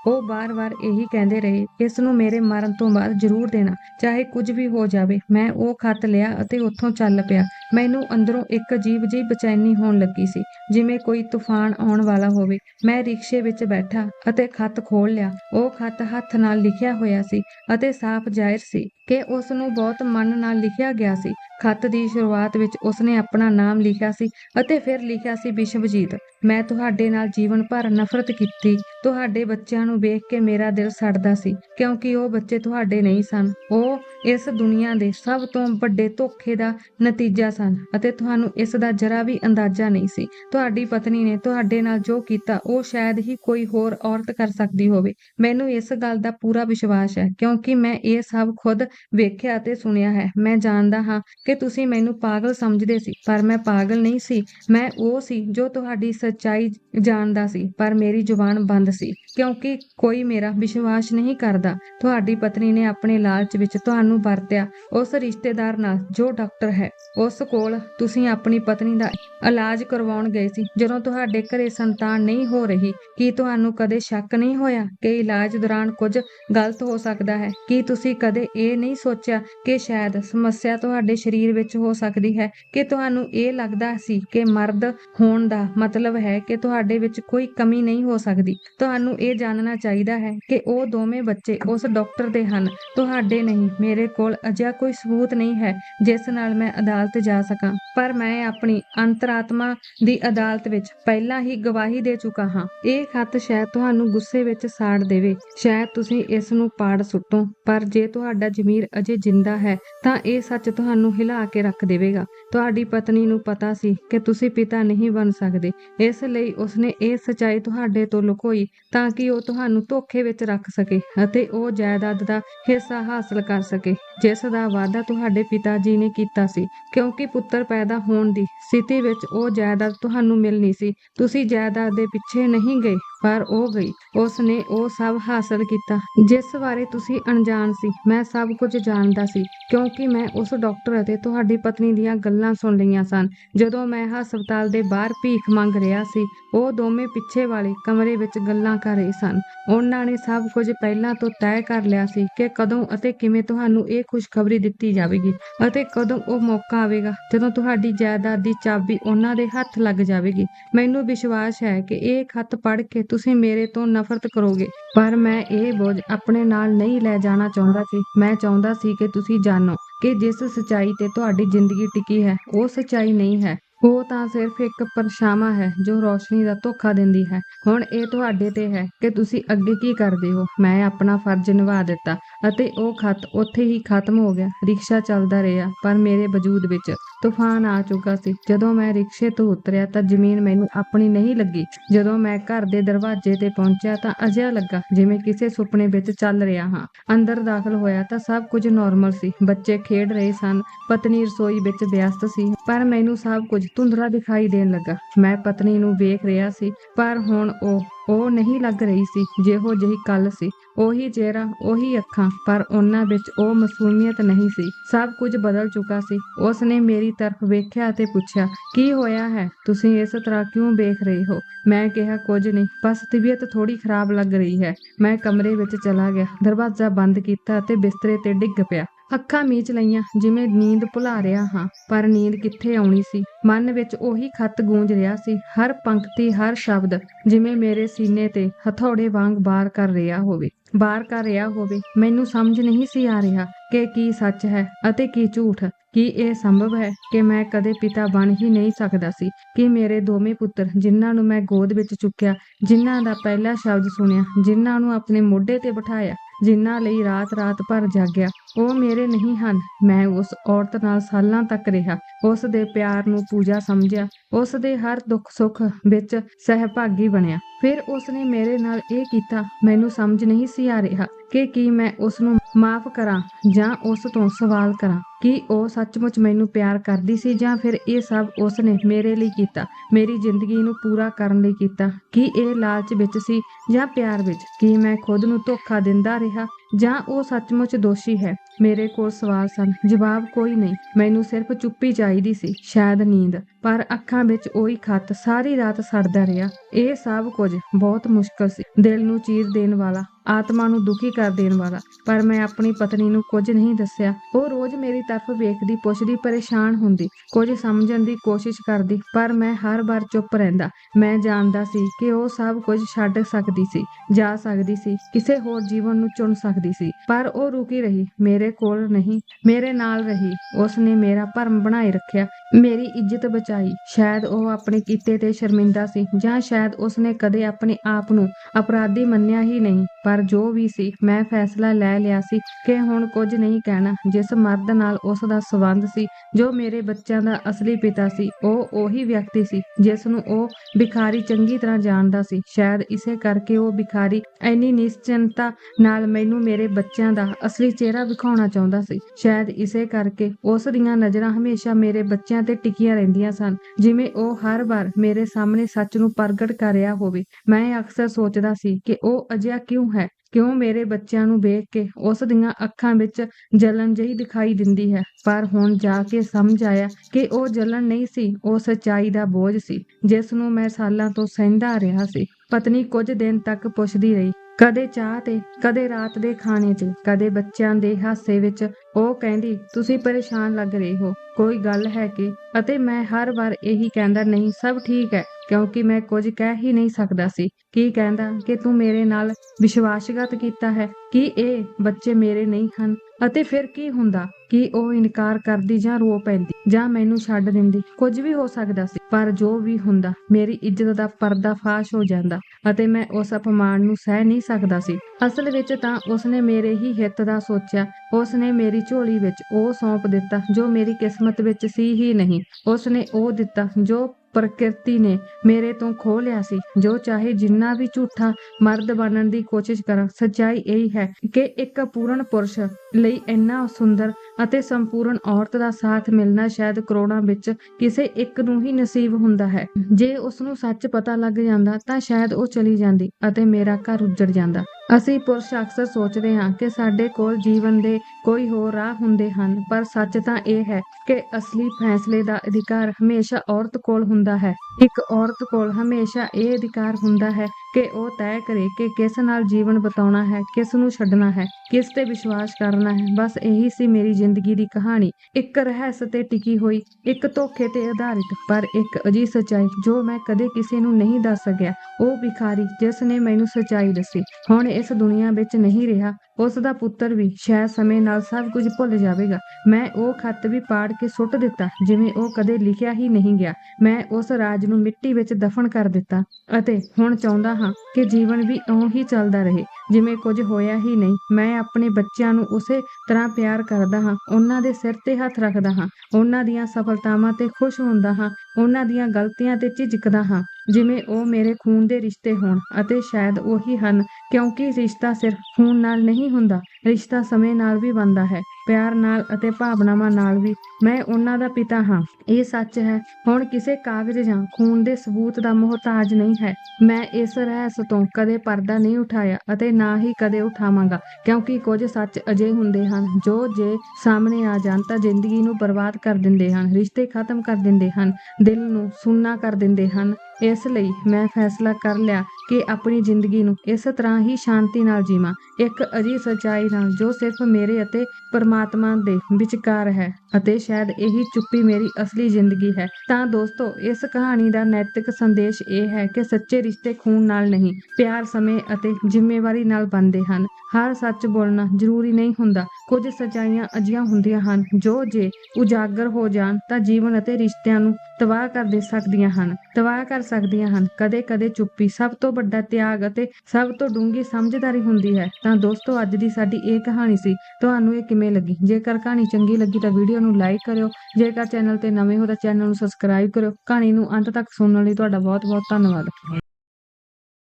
ਉਹ ਬਾਰ-ਬਾਰ ਇਹੀ ਕਹਿੰਦੇ ਰਹੇ, ਇਸ ਨੂੰ ਮੇਰੇ ਮਰਨ ਤੋਂ ਬਾਅਦ ਜ਼ਰੂਰ ਦੇਣਾ, ਚਾਹੇ ਕੁਝ ਵੀ ਹੋ ਜਾਵੇ। ਮੈਂ ਉਹ ਖੱਤ ਲਿਆ ਅਤੇ ਉੱਥੋਂ ਚੱਲ ਪਿਆ। ਮੈਨੂੰ ਅੰਦਰੋਂ ਇੱਕ ਅਜੀਬ ਜਿਹੀ ਬੇਚੈਨੀ ਹੋਣ ਲੱਗੀ ਸੀ, ਜਿਵੇਂ ਕੋਈ ਤੂਫਾਨ ਆਉਣ ਵਾਲਾ ਹੋਵੇ। ਮੈਂ ਰਿਕਸ਼ੇ ਵਿੱਚ ਬੈਠਾ ਅਤੇ ਖੱਤ ਖੋਲ ਲਿਆ। ਉਹ ਖੱਤ ਹੱਥ ਨਾਲ ਲਿਖਿਆ ਹੋਇਆ ਸੀ ਅਤੇ ਸਾਫ਼ ਜ਼ਾਹਿਰ ਸੀ ਕਿ ਉਸ ਨੂੰ ਬਹੁਤ ਮਨ ਨਾਲ ਲਿਖਿਆ ਗਿਆ ਸੀ। ਖੱਤ ਦੀ ਸ਼ੁਰੂਆਤ ਵਿੱਚ ਉਸਨੇ ਆਪਣਾ ਨਾਮ ਲਿਖਿਆ ਸੀ ਅਤੇ ਫਿਰ ਲਿਖਿਆ ਸੀ ਵਿਸ਼ਵਜੀਤ ਮੈਂ ਤੁਹਾਡੇ ਨਾਲ ਜੀਵਨ ਭਰ ਨਫ਼ਰਤ ਕੀਤੀ। ਤੁਹਾਡੇ ਬੱਚਿਆਂ ਨੂੰ ਵੇਖ ਕੇ ਮੇਰਾ ਦਿਲ ਸੜਦਾ ਸੀ, ਕਿਉਂਕਿ ਉਹ ਬੱਚੇ ਤੁਹਾਡੇ ਨਹੀਂ ਸਨ। ਉਹ ਇਸ ਦੁਨੀਆ ਦੇ ਸਭ ਤੋਂ ਵੱਡੇ ਧੋਖੇ ਦਾ ਨਤੀਜਾ ਸਨ। ਅਤੇ ਤੁਹਾਨੂੰ ਇਸ ਦਾ ਜਰਾ ਵੀ ਅੰਦਾਜ਼ਾ ਨਹੀਂ ਸੀ। ਤੁਹਾਡੀ ਪਤਨੀ ਨੇ ਤੁਹਾਡੇ ਨਾਲ ਜੋ ਕੀਤਾ, ਉਹ ਸ਼ਾਇਦ ਹੀ ਕੋਈ ਹੋਰ ਔਰਤ ਕਰ ਸਕਦੀ ਹੋਵੇ। ਮੈਨੂੰ ਇਸ ਗੱਲ ਦਾ ਪੂਰਾ ਵਿਸ਼ਵਾਸ ਹੈ, ਕਿਉਂਕਿ ਮੈਂ ਇਹ ਸਭ ਖੁਦ ਵੇਖਿਆ ਅਤੇ ਸੁਣਿਆ ਹੈ। ਮੈਂ ਜਾਣਦਾ ਹਾਂ ਕਿ ਤੁਸੀਂ ਮੈਨੂੰ ਪਾਗਲ ਸਮਝਦੇ ਸੀ, ਪਰ ਮੈਂ ਪਾਗਲ ਨਹੀਂ ਸੀ। ਮੈਂ ਉਹ ਸੀ ਜੋ ਤੁਹਾਡੀ ਸੱਚਾਈ ਜਾਣਦਾ ਸੀ, ਪਰ ਮੇਰੀ ਜ਼ੁਬਾਨ ਬੰਦ ਸੀ, ਕਿਉਂਕਿ ਕੋਈ ਮੇਰਾ ਵਿਸ਼ਵਾਸ ਨਹੀਂ ਕਰਦਾ। ਤੁਹਾਡੀ ਪਤਨੀ ਨੇ ਆਪਣੇ ਲਾਲਚ ਵਿੱਚ ਤੁਹਾਨੂੰ ਵਰਤਿਆ। ਉਸ ਰਿਸ਼ਤੇਦਾਰ ਨਾਲ ਜੋ ਡਾਕਟਰ ਹੈ, ਉਸ ਕੋਲ ਤੁਸੀਂ ਆਪਣੀ ਪਤਨੀ ਦਾ ਇਲਾਜ ਕਰਵਾਉਣ ਗਏ ਸੀ। ਜਦੋਂ ਤੁਹਾਡੇ ਘਰੇ ਸੰਤਾਨ ਨਹੀਂ ਹੋ ਰਹੀ, ਕੀ ਤੁਹਾਨੂੰ ਕਦੇ ਸ਼ੱਕ ਨਹੀਂ ਹੋਇਆ ਕਿ ਇਲਾਜ ਦੌਰਾਨ ਕੁਝ ਗਲਤ ਹੋ ਸਕਦਾ ਹੈ? ਕੀ ਤੁਸੀਂ ਕਦੇ ਇਹ ਨਹੀਂ ਸੋਚਿਆ ਕਿ ਸ਼ਾਇਦ ਸਮੱਸਿਆ ਤੁਹਾਡੇ ਸਰੀਰ ਵਿੱਚ ਹੋ ਸਕਦੀ ਹੈ? ਕਿ ਤੁਹਾਨੂੰ ਇਹ ਲੱਗਦਾ ਸੀ ਕਿ ਮਰਦ ਹੋਣ ਦਾ ਮਤਲਬ ਹੈ ਕਿ ਤੁਹਾਡੇ ਵਿੱਚ ਕੋਈ ਕਮੀ ਨਹੀਂ ਹੋ ਸਕਦੀ? ਤੁਹਾਨੂੰ ਇਹ ਜਾਣਨਾ ਚਾਹੀਦਾ ਹੈ ਕਿ ਉਹ ਦੋਵੇਂ ਬੱਚੇ ਉਸ ਡਾਕਟਰ ਦੇ ਹਨ। ਤੁਹਾਡੇ ਨਹੀਂ, ਮੇਰੇ ਕੋਲ ਅਜਿਹਾ ਕੋਈ ਸਬੂਤ ਨਹੀਂ ਹੈ, ਜਿਸ ਨਾਲ ਮੈਂ ਅਦਾਲਤ ਜਾ ਸਕਾਂ, ਪਰ ਮੈਂ ਆਪਣੀ ਅੰਤਰਾਤਮਾ ਦੀ ਅਦਾਲਤ ਵਿੱਚ ਪਹਿਲਾਂ ਹੀ ਗਵਾਹੀ ਦੇ ਚੁੱਕਾ ਹਾਂ। ਇਹ ਖੱਤ ਸ਼ਾਇਦ ਤੁਹਾਨੂੰ ਗੁੱਸੇ ਵਿੱਚ ਸਾੜ ਦੇਵੇ। ਸ਼ਾਇਦ ਤੁਸੀਂ ਇਸ ਨੂੰ ਪਾੜ ਸੁੱਟੋ, ਪਰ ਜੇ ਤੁਹਾਡਾ ਜ਼ਮੀਰ ਅਜੇ ਜਿੰਦਾ ਹੈ, ਤਾਂ ਇਹ ਸੱਚ ਤੁਹਾਨੂੰ ਹਿਲਾ ਕੇ ਰੱਖ ਦੇਵੇਗਾ। ਤੁਹਾਡੀ ਪਤਨੀ ਨੂੰ ਪਤਾ ਸੀ ਕਿ ਤੁਸੀਂ ਪਿਤਾ ਨਹੀਂ ਬਣ ਸਕਦੇ। ਇਸ ਲਈ ਉਸਨੇ ਇਹ ਸਚਾਈ ਤੁਹਾਡੇ ਤੋਂ ਲੁਕੋਈ ਤਾਂ ਕਿ ਉਹ ਤੁਹਾਨੂੰ ਧੋਖੇ ਵਿੱਚ ਰੱਖ ਸਕੇ ਅਤੇ ਉਹ ਜਾਇਦਾਦ ਦਾ ਹਿੱਸਾ ਹਾਸਲ ਕਰ ਸਕੇ, ਜਿਸ ਦਾ ਵਾਅਦਾ ਤੁਹਾਡੇ ਪਿਤਾ ਜੀ ਨੇ ਕੀਤਾ ਸੀ, ਕਿਉਂਕਿ ਪੁੱਤਰ ਪੈਦਾ ਹੋਣ ਦੀ ਸਥਿਤੀ ਵਿੱਚ ਉਹ ਜਾਇਦਾਦ ਤੁਹਾਨੂੰ ਮਿਲਣੀ ਸੀ। ਤੁਸੀਂ ਜਾਇਦਾਦ ਦੇ ਪਿੱਛੇ ਨਹੀਂ ਗਏ। ਪਰ ਉਹ ਗਈ। ਉਸ ਨੇ ਉਹ ਸਭ ਹਾਸਲ ਕੀਤਾ। ਜਿਸ ਬਾਰੇ ਤੁਸੀਂ ਅਣਜਾਣ ਸੀ, ਮੈਂ ਸਭ ਕੁਝ ਜਾਣਦਾ ਸੀ, ਕਿਉਂਕਿ ਮੈਂ ਉਸ ਡਾਕਟਰ ਅਤੇ ਤੁਹਾਡੀ ਪਤਨੀ ਦੀਆਂ ਗੱਲਾਂ ਸੁਣ ਲਈਆਂ ਸਨ। ਜਦੋਂ ਮੈਂ ਹਸਪਤਾਲ ਦੇ ਬਾਹਰ ਭੀਖ ਮੰਗ ਰਿਹਾ ਸੀ, ਉਹ ਦੋਵੇਂ ਪਿੱਛੇ ਵਾਲੇ ਕਮਰੇ ਵਿੱਚ ਗੱਲਾਂ ਕਰ ਰਹੇ ਸਨ। ਉਹਨਾਂ ਨੇ ਸਭ ਕੁਝ ਪਹਿਲਾਂ ਤੋਂ ਤੈਅ ਕਰ ਲਿਆ ਸੀ ਕਿ ਕਦੋਂ ਅਤੇ ਕਿਵੇਂ ਤੁਹਾਨੂੰ ਇਹ ਖੁਸ਼ਖਬਰੀ ਦਿੱਤੀ ਜਾਵੇਗੀ ਅਤੇ ਕਦੋਂ ਉਹ ਮੌਕਾ ਆਵੇਗਾ, ਜਦੋਂ ਤੁਹਾਡੀ ਜਾਇਦਾਦ ਦੀ ਚਾਬੀ ਉਹਨਾਂ ਦੇ ਹੱਥ ਲੱਗ ਜਾਵੇਗੀ। ਮੈਨੂੰ ਵਿਸ਼ਵਾਸ ਹੈ ਕਿ ਇਹ ਖਤ ਪੜ੍ਹ ਕੇ ਤੁਸੀਂ ਮੇਰੇ ਤੋਂ ਨਫ਼ਰਤ ਕਰੋਗੇ। ਪਰ ਮੈਂ ਇਹ ਬੋਝ ਆਪਣੇ ਨਾਲ ਨਹੀਂ ਲੈ ਜਾਣਾ ਚਾਹੁੰਦਾ ਸੀ। ਮੈਂ ਚਾਹੁੰਦਾ ਸੀ ਕਿ ਤੁਸੀਂ ਜਾਣੋ ਕਿ ਜਿਸ ਸਚਾਈ ਤੇ ਤੁਹਾਡੀ ਜ਼ਿੰਦਗੀ ਟਿਕੀ ਹੈ, ਉਹ ਸਚਾਈ ਨਹੀਂ ਹੈ। ਉਹ ਤਾਂ ਸਿਰਫ ਇੱਕ ਪਰਛਾਵਾਂ ਹੈ ਜੋ ਰੋਸ਼ਨੀ ਦਾ ਧੋਖਾ ਦਿੰਦੀ ਹੈ। ਹੁਣ ਇਹ ਤੁਹਾਡੇ ਤੇ ਹੈ ਕਿ ਤੁਸੀਂ ਅੱਗੇ ਕੀ ਕਰਦੇ ਹੋ। ਮੈਂ ਆਪਣਾ ਫਰਜ਼ ਨਿਭਾ ਦਿੱਤਾ। ਅਤੇ ਉਹ ਖਤ ਉੱਥੇ ਹੀ ਖਤਮ ਹੋ ਗਿਆ। ਰਿਕਸ਼ਾ ਚੱਲਦਾ ਰਿਹਾ, ਪਰ ਮੇਰੇ ਵਜੂਦ ਵਿੱਚ ਤੂਫਾਨ ਆ ਚੁੱਕਾ ਸੀ। ਜਦੋਂ ਮੈਂ ਰਿਕਸ਼ੇ ਤੋਂ ਉਤਰਿਆ ਤਾਂ ਜ਼ਮੀਨ ਮੈਨੂੰ ਆਪਣੀ ਨਹੀਂ ਲੱਗੀ। ਜਦੋਂ ਮੈਂ ਘਰ ਦੇ ਦਰਵਾਜ਼ੇ ਤੇ ਪਹੁੰਚਿਆ ਤਾਂ ਅਜਿਹਾ ਲੱਗਾ ਜਿਵੇਂ ਕਿਸੇ ਸੁਪਨੇ ਵਿੱਚ ਚੱਲ ਰਿਹਾ ਹਾਂ। ਅੰਦਰ ਦਾਖਲ ਹੋਇਆ ਤਾਂ ਸਭ ਕੁਝ ਨਾਰਮਲ ਸੀ। ਬੱਚੇ ਖੇਡ ਰਹੇ ਸਨ, ਪਤਨੀ ਰਸੋਈ ਵਿੱਚ ਵਿਅਸਤ ਸੀ, ਪਰ ਮੈਨੂੰ ਸਭ ਕੁਝ ਧੁੰਦਲਾ ਦਿਖਾਈ ਦੇਣ ਲੱਗਾ। ਮੈਂ ਪਤਨੀ ਨੂੰ ਵੇਖ ਰਿਹਾ ਸੀ, ਪਰ ਹੁਣ ਉਹ ਉਹ ਨਹੀਂ ਲੱਗ ਰਹੀ ਸੀ, ਜਿਹੋ ਜਿਹੀ ਕੱਲ ਸੀ। ਉਹੀ ਚਿਹਰਾ, ਉਹੀ ਅੱਖਾਂ, ਪਰ ਉਹਨਾਂ ਵਿੱਚ ਉਹ ਮਾਸੂਮੀਅਤ ਨਹੀਂ ਸੀ। ਸਭ ਕੁਝ ਬਦਲ ਚੁੱਕਾ ਸੀ। ਉਸ ਨੇ ਮੇਰੀ ਤਰਫ ਵੇਖਿਆ ਅਤੇ ਪੁੱਛਿਆ, ਕੀ ਹੋਇਆ ਹੈ? ਤੁਸੀਂ ਇਸ ਤਰ੍ਹਾਂ ਕਿਉਂ ਵੇਖ ਰਹੇ ਹੋ? ਮੈਂ ਕਿਹਾ, ਕੁਝ ਨਹੀਂ, ਬਸ ਤਬੀਅਤ ਥੋੜੀ ਖਰਾਬ ਲੱਗ ਰਹੀ ਹੈ। ਮੈਂ ਕਮਰੇ ਵਿੱਚ ਚਲਾ ਗਿਆ। ਦਰਵਾਜ਼ਾ ਬੰਦ ਕੀਤਾ ਅਤੇ ਬਿਸਤਰੇ ਤੇ ਡਿੱਗ ਪਿਆ। ਅੱਖਾਂ ਮੀਚ ਲਈਆਂ, ਜਿਵੇਂ ਨੀਂਦ ਭੁਲਾ ਰਿਹਾ ਹਾਂ, ਪਰ ਨੀਂਦ ਕਿੱਥੇ ਆਉਣੀ ਸੀ? ਮਨ ਵਿੱਚ ਉਹੀ ਖੱਤ ਗੂੰਜ ਰਿਹਾ ਸੀ, ਹਰ ਪੰਕਤੀ, ਹਰ ਸ਼ਬਦ, ਜਿਵੇਂ ਮੇਰੇ ਸੀਨੇ ਤੇ ਹਥੌੜੇ ਵਾਂਗ ਬਾਰ ਕਰ ਰਿਹਾ ਹੋਵੇ। ਬਾਹਰ ਕਰ ਰਿਹਾ ਹੋਵੇ। ਮੈਨੂੰ ਸਮਝ ਨਹੀਂ ਸੀ ਆ ਰਿਹਾ ਕਿ ਕੀ ਸੱਚ ਹੈ ਅਤੇ ਕੀ ਝੂਠ। ਕੀ ਇਹ ਸੰਭਵ ਹੈ ਕਿ ਮੈਂ ਕਦੇ ਪਿਤਾ ਬਣ ਹੀ ਨਹੀਂ ਸਕਦਾ ਸੀ? ਕਿ ਮੇਰੇ ਦੋਵੇਂ ਪੁੱਤਰ, ਜਿਨ੍ਹਾਂ ਨੂੰ ਮੈਂ ਗੋਦ ਵਿੱਚ ਚੁੱਕਿਆ, ਜਿਨ੍ਹਾਂ ਦਾ ਪਹਿਲਾ ਸ਼ਬਦ ਸੁਣਿਆ, ਜਿਨ੍ਹਾਂ ਨੂੰ ਆਪਣੇ ਮੋਢੇ ਤੇ ਬਿਠਾਇਆ ਜਿਨ੍ਹਾਂ ਲਈ ਰਾਤ-ਰਾਤ ਭਰ ਜਾਗਿਆ, ਉਹ ਮੇਰੇ ਨਹੀਂ ਹਨ। ਮੈਂ ਉਸ ਔਰਤ ਨਾਲ ਸਾਲਾਂ ਤੱਕ ਰਿਹਾ। ਉਸ ਦੇ ਪਿਆਰ ਨੂੰ ਪੂਜਾ ਸਮਝਿਆ। ਉਸ ਦੇ ਹਰ ਦੁੱਖ ਸੁੱਖ ਵਿੱਚ ਸਹਿਭਾਗੀ ਬਣਿਆ। ਫਿਰ ਉਸ ਨੇ ਮੇਰੇ ਨਾਲ ਇਹ ਕੀਤਾ, ਮੈਨੂੰ ਸਮਝ ਨਹੀਂ ਸੀ ਆ ਰਿਹਾ। ਕਿ ਕੀ ਮੈਂ ਉਸ ਨੂੰ ਮਾਫ ਕਰਾਂ ਜਾਂ ਉਸ ਤੋਂ ਸਵਾਲ ਕਰਾਂ? ਕਿ ਉਹ ਸੱਚਮੁੱਚ ਮੈਨੂੰ ਪਿਆਰ ਕਰਦੀ ਸੀ ਜਾਂ ਫਿਰ ਇਹ ਸਭ ਉਸ ਨੇ ਮੇਰੇ ਲਈ ਕੀਤਾ, ਮੇਰੀ ਜ਼ਿੰਦਗੀ ਨੂੰ ਪੂਰਾ ਕਰਨ ਲਈ ਕੀਤਾ? ਕਿ ਇਹ ਲਾਲਚ ਵਿੱਚ ਸੀ ਜਾਂ ਪਿਆਰ ਵਿੱਚ? ਕਿ ਮੈਂ ਖੁਦ ਨੂੰ ਧੋਖਾ ਦਿੰਦਾ ਰਿਹਾ ਜਾਂ ਉਹ ਸੱਚਮੁੱਚ ਦੋਸ਼ੀ ਹੈ? ਮੇਰੇ ਕੋਲ ਸਵਾਲ ਸਨ, ਜਵਾਬ ਕੋਈ ਨਹੀਂ। ਮੈਨੂੰ ਸਿਰਫ ਚੁੱਪੀ ਚਾਹੀਦੀ ਸੀ, ਸ਼ਾਇਦ ਨੀਂਦ। ਪਰ ਅੱਖਾਂ ਵਿੱਚ ਉਹੀ ਖੱਤ ਸਾਰੀ ਰਾਤ ਸੜਦਾ ਰਿਹਾ। ਇਹ ਸਭ ਕੁਝ ਬਹੁਤ ਮੁਸ਼ਕਲ ਸੀ। ਦਿਲ ਨੂੰ ਚੀਰ ਦੇਣ ਵਾਲਾ ਆਤਮਾ ਨੂੰ ਦੁਖੀ ਕਰ ਦੇਣ ਵਾਲਾ। ਪਰ ਮੈਂ ਆਪਣੀ ਪਤਨੀ ਨੂੰ ਕੁਝ ਨਹੀਂ ਦੱਸਿਆ। ਉਹ ਰੋਜ਼ ਮੇਰੀ ਤਰਫ ਵੇਖਦੀ, ਪੁੱਛਦੀ, ਪਰੇਸ਼ਾਨ ਹੁੰਦੀ। ਕੁਝ ਸਮਝਣ ਦੀ ਕੋਸ਼ਿਸ਼ ਕਰਦੀ, ਪਰ ਮੈਂ ਹਰ ਵਾਰ ਚੁੱਪ ਰਹਿੰਦਾ। ਮੈਂ ਜਾਣਦਾ ਸੀ ਕਿ ਉਹ ਸਭ ਕੁਝ ਛੱਡ ਸਕਦੀ ਸੀ, ਜਾ ਸਕਦੀ ਸੀ, ਕਿਸੇ ਹੋਰ ਜੀਵਨ ਨੂੰ ਚੁਣ ਸਕਦੀ ਸੀ। ਪਰ ਉਹ ਰੁਕੀ ਰਹੀ, ਮੇਰੇ ਕੋਲ ਨਹੀਂ, ਮੇਰੇ ਨਾਲ ਰਹੀ। ਉਸ ਨੇ ਮੇਰਾ ਭਰਮ ਬਣਾਈ ਰੱਖਿਆ, ਮੇਰੀ ਇੱਜ਼ਤ ਬਚਾਈ। ਸ਼ਾਇਦ ਉਹ ਆਪਣੇ ਕੀਤੇ ਤੇ ਸ਼ਰਮਿੰਦਾ ਸੀ, ਜਾਂ ਸ਼ਾਇਦ ਉਸ ਨੇ ਕਦੇ ਆਪਣੇ ਆਪ ਨੂੰ ਅਪਰਾਧੀ ਮੰਨਿਆ ਹੀ ਨਹੀਂ। ਪਰ ਜੋ ਵੀ ਸੀ, ਮੈਂ ਫੈਸਲਾ ਲੈ ਲਿਆ ਸੀ ਕਿ ਹੁਣ ਕੁਝ ਨਹੀਂ ਕਹਿਣਾ। ਜਿਸ ਮਰਦ ਨਾਲ ਉਸ ਦਾ ਸਬੰਧ ਸੀ, ਜੋ ਮੇਰੇ ਬੱਚਿਆਂ ਦਾ ਅਸਲੀ ਪਿਤਾ ਸੀ, ਉਹ ਉਹੀ ਵਿਅਕਤੀ ਸੀ, ਜਿਸ ਨੂੰ ਉਹ ਭਿਖਾਰੀ ਚੰਗੀ ਤਰ੍ਹਾਂ ਜਾਣਦਾ ਸੀ। ਸ਼ਾਇਦ ਇਸੇ ਕਰਕੇ ਉਹ ਭਿਖਾਰੀ ਐਨੀ ਨਿਸ਼ਚਿੰਤਾ ਨਾਲ ਮੈਨੂੰ ਮੇਰੇ ਬੱਚਿਆਂ ਦਾ ਅਸਲੀ ਚਿਹਰਾ ਵਿਖਾਉਣਾ ਚਾਹੁੰਦਾ ਸੀ। ਸ਼ਾਇਦ ਇਸੇ ਕਰਕੇ ਉਸ ਦੀਆਂ ਨਜ਼ਰਾਂ ਹਮੇਸ਼ਾ ਮੇਰੇ ਬੱਚਿਆਂ ਤੇ ਟਿਕੀਆਂ ਰਹਿੰਦੀਆਂ ਸਨ, ਜਿਵੇਂ ਉਹ ਹਰ ਵਾਰ ਮੇਰੇ ਸਾਹਮਣੇ ਸੱਚ ਨੂੰ ਪ੍ਰਗਟ ਕਰ ਰਿਹਾ ਹੋਵੇ। ਮੈਂ ਅਕਸਰ ਸੋਚਦਾ ਸੀ ਕਿ ਉਹ ਅਜਿਹਾ ਕਿਉਂ ਹੈ? ਕਿਉਂ ਮੇਰੇ ਬੱਚਿਆਂ ਨੂੰ ਵੇਖ ਕੇ ਉਸ ਦੀਆਂ ਅੱਖਾਂ ਵਿੱਚ ਜਲਨ ਜਿਹੀ ਦਿਖਾਈ ਦਿੰਦੀ ਹੈ? ਪਰ ਹੁਣ ਜਾ ਕੇ ਸਮਝ ਆਇਆ ਕਿ ਉਹ ਜਲਨ ਨਹੀਂ ਸੀ, ਉਹ ਸੱਚਾਈ ਦਾ ਬੋਝ ਸੀ, ਜਿਸ ਨੂੰ ਮੈਂ ਸਾਲਾਂ ਤੋਂ ਸਹਿੰਦਾ ਰਿਹਾ ਸੀ। ਪਤਨੀ ਕੁਝ ਦਿਨ ਤੱਕ ਪੁੱਛਦੀ ਰਹੀ, ਕਦੇ ਚਾਹ ਤੇ, ਕਦੇ ਰਾਤ ਦੇ ਖਾਣੇ 'ਚ ਕਦੇ ਬੱਚਿਆਂ ਦੇ ਹਾਸੇ ਵਿੱਚ? ਉਹ ਕਹਿੰਦੀ, ਤੁਸੀਂ ਪਰੇਸ਼ਾਨ ਲੱਗ ਰਹੇ ਹੋ, ਕੋਈ ਗੱਲ ਹੈ ਕਿ? ਅਤੇ ਮੈਂ ਹਰ ਵਾਰ ਇਹੀ ਕਹਿੰਦਾ, ਨਹੀਂ, ਸਭ ਠੀਕ ਹੈ। ਕਿਉਂਕਿ ਮੈਂ ਕੁਝ ਕਹਿ ਹੀ ਨਹੀਂ ਸਕਦਾ ਸੀ। ਕੀ ਕਹਿੰਦਾ ਕਿ ਤੂੰ ਮੇਰੇ ਨਾਲ ਵਿਸ਼ਵਾਸਘਾਤ ਕੀਤਾ ਹੈ ਕਿ ਇਹ ਬੱਚੇ ਮੇਰੇ ਨਹੀਂ ਹਨ? ਅਤੇ ਫਿਰ ਕੀ ਹੁੰਦਾ ਕਿ ਉਹ ਇਨਕਾਰ ਕਰਦੀ ਜਾਂ ਰੋ ਪੈਂਦੀ ਜਾਂ ਮੈਨੂੰ ਛੱਡ ਦਿੰਦੀ? ਕੁਝ ਵੀ ਹੋ ਸਕਦਾ ਸੀ, ਪਰ ਜੋ ਵੀ ਹੁੰਦਾ, ਮੇਰੀ ਇੱਜ਼ਤ ਦਾ ਪਰਦਾ ਫਾਸ਼ ਹੋ ਜਾਂਦਾ ਅਤੇ ਮੈਂ ਉਸ ਅਪਮਾਨ ਨੂੰ ਸਹਿ ਨਹੀਂ ਸਕਦਾ ਸੀ। ਅਸਲ ਵਿੱਚ ਤਾਂ ਉਸਨੇ ਮੇਰੇ ਹੀ ਹਿੱਤ ਦਾ ਸੋਚਿਆ। ਉਸਨੇ ਮੇਰੀ ਝੋਲੀ ਵਿੱਚ ਉਹ ਸੌਂਪ ਦਿੱਤਾ ਜੋ ਮੇਰੀ ਕਿਸਮਤ ਵਿੱਚ ਸੀ ਹੀ ਨਹੀਂ। ਉਸਨੇ ਉਹ ਦਿੱਤਾ ਜੋ ਪ੍ਰਕਿਰਤੀ ਨੇ ਮੇਰੇ ਤੋਂ ਖੋ ਲਿਆ ਸੀ। ਜੋ ਚਾਹੇ ਜਿੰਨਾ ਵੀ ਝੂਠਾ ਮਰਦ ਬਣਨ ਦੀ ਕੋਸ਼ਿਸ਼ ਕਰਾਂ, ਸੱਚਾਈ ਇਹ ਹੈ ਕਿ ਇੱਕ ਪੂਰਨ ਪੁਰਸ਼ ਲਈ ਇੰਨਾ ਸੁੰਦਰ ਅਤੇ ਸੰਪੂਰਨ ਔਰਤ ਦਾ ਸਾਥ ਮਿਲਣਾ ਸ਼ਾਇਦ ਕਰੋੜਾਂ ਵਿੱਚ ਕਿਸੇ ਇੱਕ ਨੂੰ ਹੀ ਨਸੀਬ ਹੁੰਦਾ ਹੈ। ਜੇ ਉਸ ਨੂੰ ਸੱਚ ਪਤਾ ਲੱਗ ਜਾਂਦਾ ਤਾਂ ਸ਼ਾਇਦ ਉਹ ਚਲੀ ਜਾਂਦੀ ਅਤੇ ਮੇਰਾ ਘਰ ਉੱਜੜ ਜਾਂਦਾ। ਅਸੀਂ ਪੁਰਸ਼ ਅਕਸਰ ਸੋਚਦੇ ਹਾਂ ਕਿ ਸਾਡੇ ਕੋਲ ਜੀਵਨ ਦੇ ਕੋਈ ਹੋਰ ਰਾਹ ਹੁੰਦੇ ਹਨ, ਪਰ ਸੱਚ ਤਾਂ ਇਹ ਹੈ ਕਿ ਅਸਲੀ ਫੈਸਲੇ ਦਾ ਅਧਿਕਾਰ ਹਮੇਸ਼ਾ ਔਰਤ ਕੋਲ ਹੁੰਦਾ ਹੈ। ਇੱਕ ਔਰਤ ਕੋਲ ਹਮੇਸ਼ਾ ਇਹ ਅਧਿਕਾਰ ਹੁੰਦਾ ਹੈ ਕਿ ਉਹ ਤੈਅ ਕਰੇ ਕਿ ਕਿਸ ਨਾਲ ਜੀਵਨ ਬਿਤਾਉਣਾ ਹੈ, ਕਿਸ ਨੂੰ ਛੱਡਣਾ ਹੈ, ਕਿਸ ਤੇ ਵਿਸ਼ਵਾਸ ਕਰਨਾ ਹੈ। ਬਸ ਇਹੀ ਸੀ ਮੇਰੀ ਜ਼ਿੰਦਗੀ ਦੀ ਕਹਾਣੀ। ਇੱਕ ਰਹੱਸ ਤੇ ਟਿਕੀ ਹੋਈ, ਇੱਕ ਧੋਖੇ ਤੇ ਆਧਾਰਿਤ, ਪਰ ਇੱਕ ਅਜੀਬ ਸੱਚਾਈ ਜੋ ਮੈਂ ਕਦੇ ਕਿਸੇ ਨੂੰ ਨਹੀਂ ਦੱਸ ਸਕਿਆ। ਉਹ ਭਿਖਾਰੀ ਜਿਸ ਨੇ ਮੈਨੂੰ ਸੱਚਾਈ ਦੱਸੀ। ਹੁਣ ਇਸ ਦੁਨੀਆ ਵਿੱਚ ਨਹੀਂ ਰਿਹਾ। ਉਸ ਦਾ ਪੁੱਤਰ ਵੀ ਸ਼ਾਇਦ ਸਮੇਂ ਨਾਲ ਸਭ ਕੁਝ ਭੁੱਲ ਜਾਵੇਗਾ। ਮੈਂ ਉਹ ਖੱਤ ਵੀ ਪਾੜ ਕੇ ਸੁੱਟ ਦਿੱਤਾ, ਜਿਵੇਂ ਉਹ ਕਦੇ ਲਿਖਿਆ ਹੀ ਨਹੀਂ ਗਿਆ। ਮੈਂ ਉਸ ਰਾਜ ਨੂੰ ਮਿੱਟੀ ਵਿੱਚ ਦਫਨ ਕਰ ਦਿੱਤਾ ਅਤੇ ਹੁਣ ਚਾਹੁੰਦਾ ਹਾਂ ਕਿ ਜੀਵਨ ਵੀ ਇਉਂ ਹੀ ਚੱਲਦਾ ਰਹੇ, ਜਿਵੇਂ ਕੁਝ ਹੋਇਆ ਹੀ ਨਹੀਂ। ਮੈਂ ਆਪਣੇ ਬੱਚਿਆਂ ਨੂੰ ਉਸੇ ਤਰ੍ਹਾਂ ਪਿਆਰ ਕਰਦਾ ਹਾਂ, ਉਹਨਾਂ ਦੇ ਸਿਰ ਤੇ ਹੱਥ ਰੱਖਦਾ ਹਾਂ, ਉਹਨਾਂ ਦੀਆਂ ਸਫਲਤਾਵਾਂ ਤੇ ਖੁਸ਼ ਹੁੰਦਾ ਹਾਂ, ਉਹਨਾਂ ਦੀਆਂ ਗਲਤੀਆਂ ਤੇ ਝਿਜਕਦਾ ਹਾਂ। ਜਿਵੇਂ ਉਹ ਮੇਰੇ ਖੂਨ ਦੇ ਰਿਸ਼ਤੇ ਹੋਣ ਅਤੇ ਸ਼ਾਇਦ ਉਹੀ ਹਨ, ਕਿਉਂਕਿ ਰਿਸ਼ਤਾ ਸਿਰਫ ਖੂਨ ਨਾਲ ਨਹੀਂ ਹੁੰਦਾ, ਰਿਸ਼ਤਾ ਸਮੇਂ ਨਾਲ ਵੀ ਬਣਦਾ ਹੈ, ਪਿਆਰ ਨਾਲ ਅਤੇ ਭਾਵਨਾਵਾਂ ਨਾਲ ਵੀ। ਮੈਂ ਉਹਨਾਂ ਦਾ ਪਿਤਾ ਹਾਂ, ਇਹ ਸੱਚ ਹੈ, ਹੁਣ ਕਿਸੇ ਕਾਗਜ਼ ਜਾਂ ਖੂਨ ਦੇ ਸਬੂਤ ਦਾ ਮੁਹਤਾਜ ਨਹੀਂ ਹੈ। ਮੈਂ ਇਸ ਰਹੱਸ ਤੋਂ ਕਦੇ ਪਰਦਾ ਨਹੀਂ ਉਠਾਇਆ ਅਤੇ ਨਾ ਹੀ ਕਦੇ ਉਠਾਵਾਂਗਾ, ਕਿਉਂਕਿ ਕੁਝ ਸੱਚ ਅਜੇ ਹੁੰਦੇ ਹਨ, ਜੋ ਜੇ ਸਾਹਮਣੇ ਆ ਜਾਣ ਤਾਂ ਜ਼ਿੰਦਗੀ ਨੂੰ ਬਰਬਾਦ ਕਰ ਦਿੰਦੇ ਹਨ, ਰਿਸ਼ਤੇ ਖਤਮ ਕਰ ਦਿੰਦੇ ਹਨ, ਦਿਲ ਨੂੰ ਸੁੰਨਾ ਕਰ ਦਿੰਦੇ ਹਨ। ਇਸ ਲਈ ਮੈਂ ਫੈਸਲਾ ਕਰ ਲਿਆ ਕਿ ਆਪਣੀ ਜ਼ਿੰਦਗੀ ਨੂੰ ਇਸ ਤਰ੍ਹਾਂ ਹੀ ਸ਼ਾਂਤੀ ਨਾਲ ਜੀਵਾਂ। ਇੱਕ ਅਜੀ ਸੱਚਾਈ ਨਾਲ ਜੋ ਸਿਰਫ ਮੇਰੇ ਅਤੇ ਪਰਮਾਤਮਾ ਦੇ ਵਿਚਕਾਰ ਹੈ ਅਤੇ ਸ਼ਾਇਦ ਇਹੀ ਚੁੱਪੀ ਮੇਰੀ ਅਸਲੀ ਜ਼ਿੰਦਗੀ ਹੈ। ਤਾਂ ਦੋਸਤੋ, ਇਸ ਕਹਾਣੀ ਦਾ ਨੈਤਿਕ ਸੰਦੇਸ਼ ਇਹ ਹੈ ਕਿ ਸੱਚੇ ਰਿਸ਼ਤੇ ਖੂਨ ਨਾਲ ਨਹੀਂ, ਪਿਆਰ ਸਮੇਂ ਅਤੇ ਜ਼ਿੰਮੇਵਾਰੀ ਨਾਲ ਬਣਦੇ ਹਨ। ਹਰ ਸੱਚ ਬੋਲਣਾ ਜ਼ਰੂਰੀ ਨਹੀਂ ਹੁੰਦਾ। ਕੁਝ ਸੱਚਾਈਆਂ ਅਜਿਹੀਆਂ ਹੁੰਦੀਆਂ ਹਨ, ਜੋ ਜੇ ਉਜਾਗਰ ਹੋ ਜਾਣ ਤਾਂ ਜੀਵਨ ਅਤੇ ਰਿਸ਼ਤਿਆਂ ਨੂੰ ਤਬਾਹ ਕਰ ਦੇ ਸਕਦੀਆਂ ਹਨ। ਤਬਾਹ ਕਰ ਸਕਦੀਆਂ ਹਨ। ਕਦੇ-ਕਦੇ ਚੁੱਪੀ ਸਭ ਤੋਂ ਵੱਡਾ ਤਿਆਗ ਅਤੇ ਸਭ ਤੋਂ ਡੂੰਘੀ ਸਮਝਦਾਰੀ ਹੁੰਦੀ ਹੈ। ਤਾਂ ਦੋਸਤੋ, ਅੱਜ ਦੀ ਸਾਡੀ ਇਹ ਕਹਾਣੀ ਸੀ, ਤੁਹਾਨੂੰ ਇਹ ਕਿਵੇਂ ਲੱਗੀ? ਜੇਕਰ ਕਹਾਣੀ ਚੰਗੀ ਲੱਗੀ ਤਾਂ ਵੀਡੀਓ ਨੂੰ ਲਾਈਕ ਕਰਿਓ। ਜੇਕਰ ਚੈਨਲ ਤੇ ਨਵੇਂ ਹੋ ਤਾਂ ਚੈਨਲ ਨੂੰ ਸਬਸਕ੍ਰਾਈਬ ਕਰਿਓ। ਕਹਾਣੀ ਨੂੰ ਅੰਤ ਤੱਕ ਸੁਣਨ ਲਈ ਤੁਹਾਡਾ ਬਹੁਤ-ਬਹੁਤ ਧੰਨਵਾਦ।